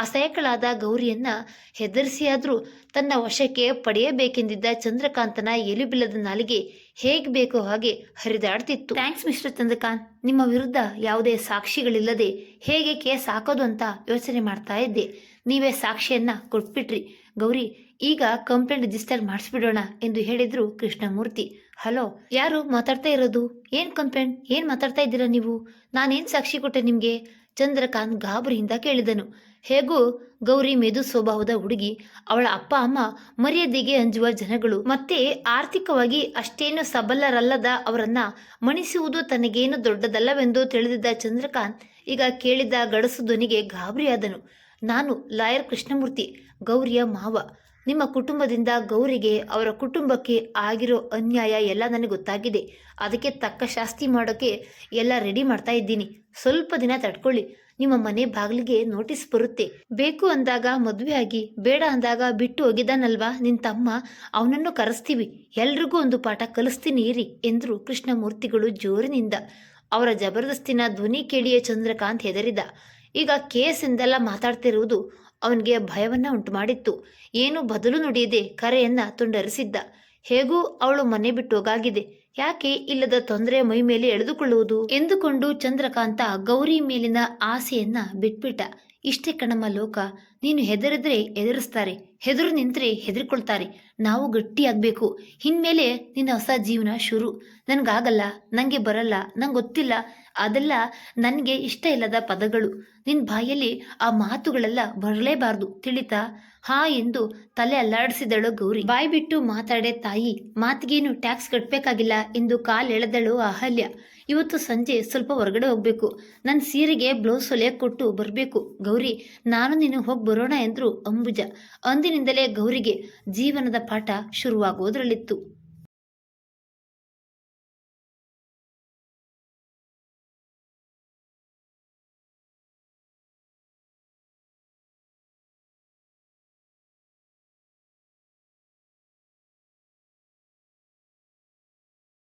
ಅಸಹ್ಯಗಳಾದ ಗೌರಿಯನ್ನ ಹೆದರಿಸಿಯಾದ್ರೂ ತನ್ನ ವಶಕ್ಕೆ ಪಡೆಯಬೇಕೆಂದಿದ್ದ ಚಂದ್ರಕಾಂತನ ಎಲುಬಿಲ್ಲದ ನಾಲಿಗೆ ಹೇಗೆ ಬೇಕೋ ಹಾಗೆ ಹರಿದಾಡ್ತಿತ್ತು. Thanks mister Chandrakant. ನಿಮ್ಮ ವಿರುದ್ಧ ಯಾವುದೇ ಸಾಕ್ಷಿಗಳಿಲ್ಲದೆ ಹೇಗೆ ಕೇಸ್ ಹಾಕೋದು ಅಂತ ಯೋಚನೆ ಮಾಡ್ತಾ ಇದ್ದೆ. ನೀವೇ ಸಾಕ್ಷಿಯನ್ನ ಕೊಟ್ಬಿಟ್ರಿ. ಗೌರಿ, ಈಗ ಕಂಪ್ಲೇಂಟ್ ರಿಜಿಸ್ಟರ್ ಮಾಡಿಸ್ಬಿಡೋಣ ಎಂದು ಹೇಳಿದ್ರು ಕೃಷ್ಣಮೂರ್ತಿ. ಹಲೋ, ಯಾರು ಮಾತಾಡ್ತಾ ಇರೋದು? ಏನ್ ಕಂಪ್ಲೇಂಟ್? ಏನ್ ಮಾತಾಡ್ತಾ ಇದ್ದೀರಾ ನೀವು? ನಾನೇನ್ ಸಾಕ್ಷಿ ಕೊಟ್ಟೆ ನಿಮ್ಗೆ? ಚಂದ್ರಕಾಂತ್ ಗಾಬರಿಯಿಂದ ಕೇಳಿದನು. ಹೇಗೂ ಗೌರಿ ಮೆದು ಸ್ವಭಾವದ ಹುಡುಗಿ, ಅವಳ ಅಪ್ಪ ಅಮ್ಮ ಮರ್ಯಾದೆಗೆ ಅಂಜುವ ಜನಗಳು, ಮತ್ತೆ ಆರ್ಥಿಕವಾಗಿ ಅಷ್ಟೇನು ಸಬಲರಲ್ಲದ ಅವರನ್ನ ಮಣಿಸುವುದು ತನಗೇನು ದೊಡ್ಡದಲ್ಲವೆಂದು ತಿಳಿದಿದ್ದ ಚಂದ್ರಕಾಂತ್ ಈಗ ಕೇಳಿದ ಗಡಸು ಧ್ವನಿಗೆ ಗಾಬರಿಯಾದನು. ನಾನು ಲಾಯರ್ ಕೃಷ್ಣಮೂರ್ತಿ, ಗೌರಿಯ ಮಾವ. ನಿಮ್ಮ ಕುಟುಂಬದಿಂದ ಗೌರಿಗೆ ಅವರ ಕುಟುಂಬಕ್ಕೆ ಆಗಿರೋ ಅನ್ಯಾಯ ಎಲ್ಲ ನನಗೆ ಗೊತ್ತಾಗಿದೆ. ಅದಕ್ಕೆ ತಕ್ಕ ಶಾಸ್ತಿ ಮಾಡೋಕ್ಕೆ ಎಲ್ಲ ರೆಡಿ ಮಾಡ್ತಾ ಇದ್ದೀನಿ. ಸ್ವಲ್ಪ ದಿನ ತಡ್ಕೊಳ್ಳಿ. ನಿಮ್ಮ ಮನೆ ಬಾಗಿಲಿಗೆ ನೋಟಿಸ್ ಬರುತ್ತೆ. ಬೇಕು ಅಂದಾಗ ಮದುವೆ ಆಗಿ, ಬೇಡ ಅಂದಾಗ ಬಿಟ್ಟು ಹೋಗಿದ್ದಾನಲ್ವಾ ನಿನ್ನ ತಮ್ಮ? ಅವನನ್ನು ಕರೆಸ್ತೀವಿ. ಎಲ್ರಿಗೂ ಒಂದು ಪಾಠ ಕಲಿಸ್ತೀನಿ ಇರಿ ಎಂದರು ಕೃಷ್ಣಮೂರ್ತಿಗಳು ಜೋರಿನಿಂದ. ಅವರ ಜಬರ್ದಸ್ತಿನ ಧ್ವನಿ ಕೇಳಿಯ ಚಂದ್ರಕಾಂತ್ ಹೆದರಿದ. ಈಗ ಕೇಸ್ ಎಂದೆಲ್ಲ ಮಾತಾಡ್ತಿರುವುದು ಅವನಿಗೆ ಭಯವನ್ನ ಉಂಟು ಮಾಡಿತ್ತು ಏನು ಬದಲು ನುಡಿಯದೆ ಕರೆಯನ್ನ ತುಂಡರಿಸಿದ್ದ. ಹೇಗೂ ಅವಳು ಮನೆ ಬಿಟ್ಟು ಹೋಗಾಗಿದೆ. ಯಾಕೆ ಇಲ್ಲದ ತೊಂದರೆ ಮೈ ಮೇಲೆ ಎಳೆದುಕೊಳ್ಳುವುದು? ಎಂದುಕೊಂಡು ಚಂದ್ರಕಾಂತ ಗೌರಿ ಮೇಲಿನ ಆಸೆಯನ್ನ ಬಿಟ್ಬಿಟ್ಟ. ಇಷ್ಟೇ ಕಣಮ್ಮ ಲೋಕ. ನೀನು ಹೆದರಿದ್ರೆ ಎದುರಿಸ್ತಾರೆ ಹೆದರು ನಿಂತರೆ ಹೆದರ್ಕೊಳ್ತಾರೆ. ನಾವು ಗಟ್ಟಿಯಾಗಬೇಕು. ಇನ್ಮೇಲೆ ನಿನ್ನ ಹೊಸ ಜೀವನ ಶುರು. ನನಗಾಗಲ್ಲ ನನಗೆ ಬರಲ್ಲ, ನಂಗೆ ಗೊತ್ತಿಲ್ಲ. ಅದೆಲ್ಲ ನನಗೆ ಇಷ್ಟ ಇಲ್ಲದ ಪದಗಳು. ನಿನ್ನ ಬಾಯಲ್ಲಿ ಆ ಮಾತುಗಳೆಲ್ಲ ಬರಲೇಬಾರ್ದು, ತಿಳಿತಾ? ಹಾ ಎಂದು ತಲೆ ಅಲ್ಲಾಡಿಸಿದಳು ಗೌರಿ. ಬಾಯಿ ಬಿಟ್ಟು ಮಾತಾಡೆ ತಾಯಿ, ಮಾತಿಗೇನು ಟ್ಯಾಕ್ಸ್ ಕಟ್ಟಬೇಕಾಗಿಲ್ಲ ಎಂದು ಕಾಲೆಳೆದಳು ಅಹಲ್ಯ. ಇವತ್ತು ಸಂಜೆ ಸ್ವಲ್ಪ ಹೊರಗಡೆ ಹೋಗ್ಬೇಕು. ನನ್ನ ಸೀರೆಗೆ ಬ್ಲೌಸ್ ಹೊಲಿಯಕ್ಕೆ ಕೊಟ್ಟು ಬರಬೇಕು. ಗೌರಿ, ನಾನು ನೀನು ಹೋಗಿ ಬರೋಣ ಎಂದರು ಅಂಬುಜ. ಅಂದಿನಿಂದಲೇ ಗೌರಿಗೆ ಜೀವನದ ಪಾಠ ಶುರುವಾಗೋದ್ರಲ್ಲಿತ್ತು.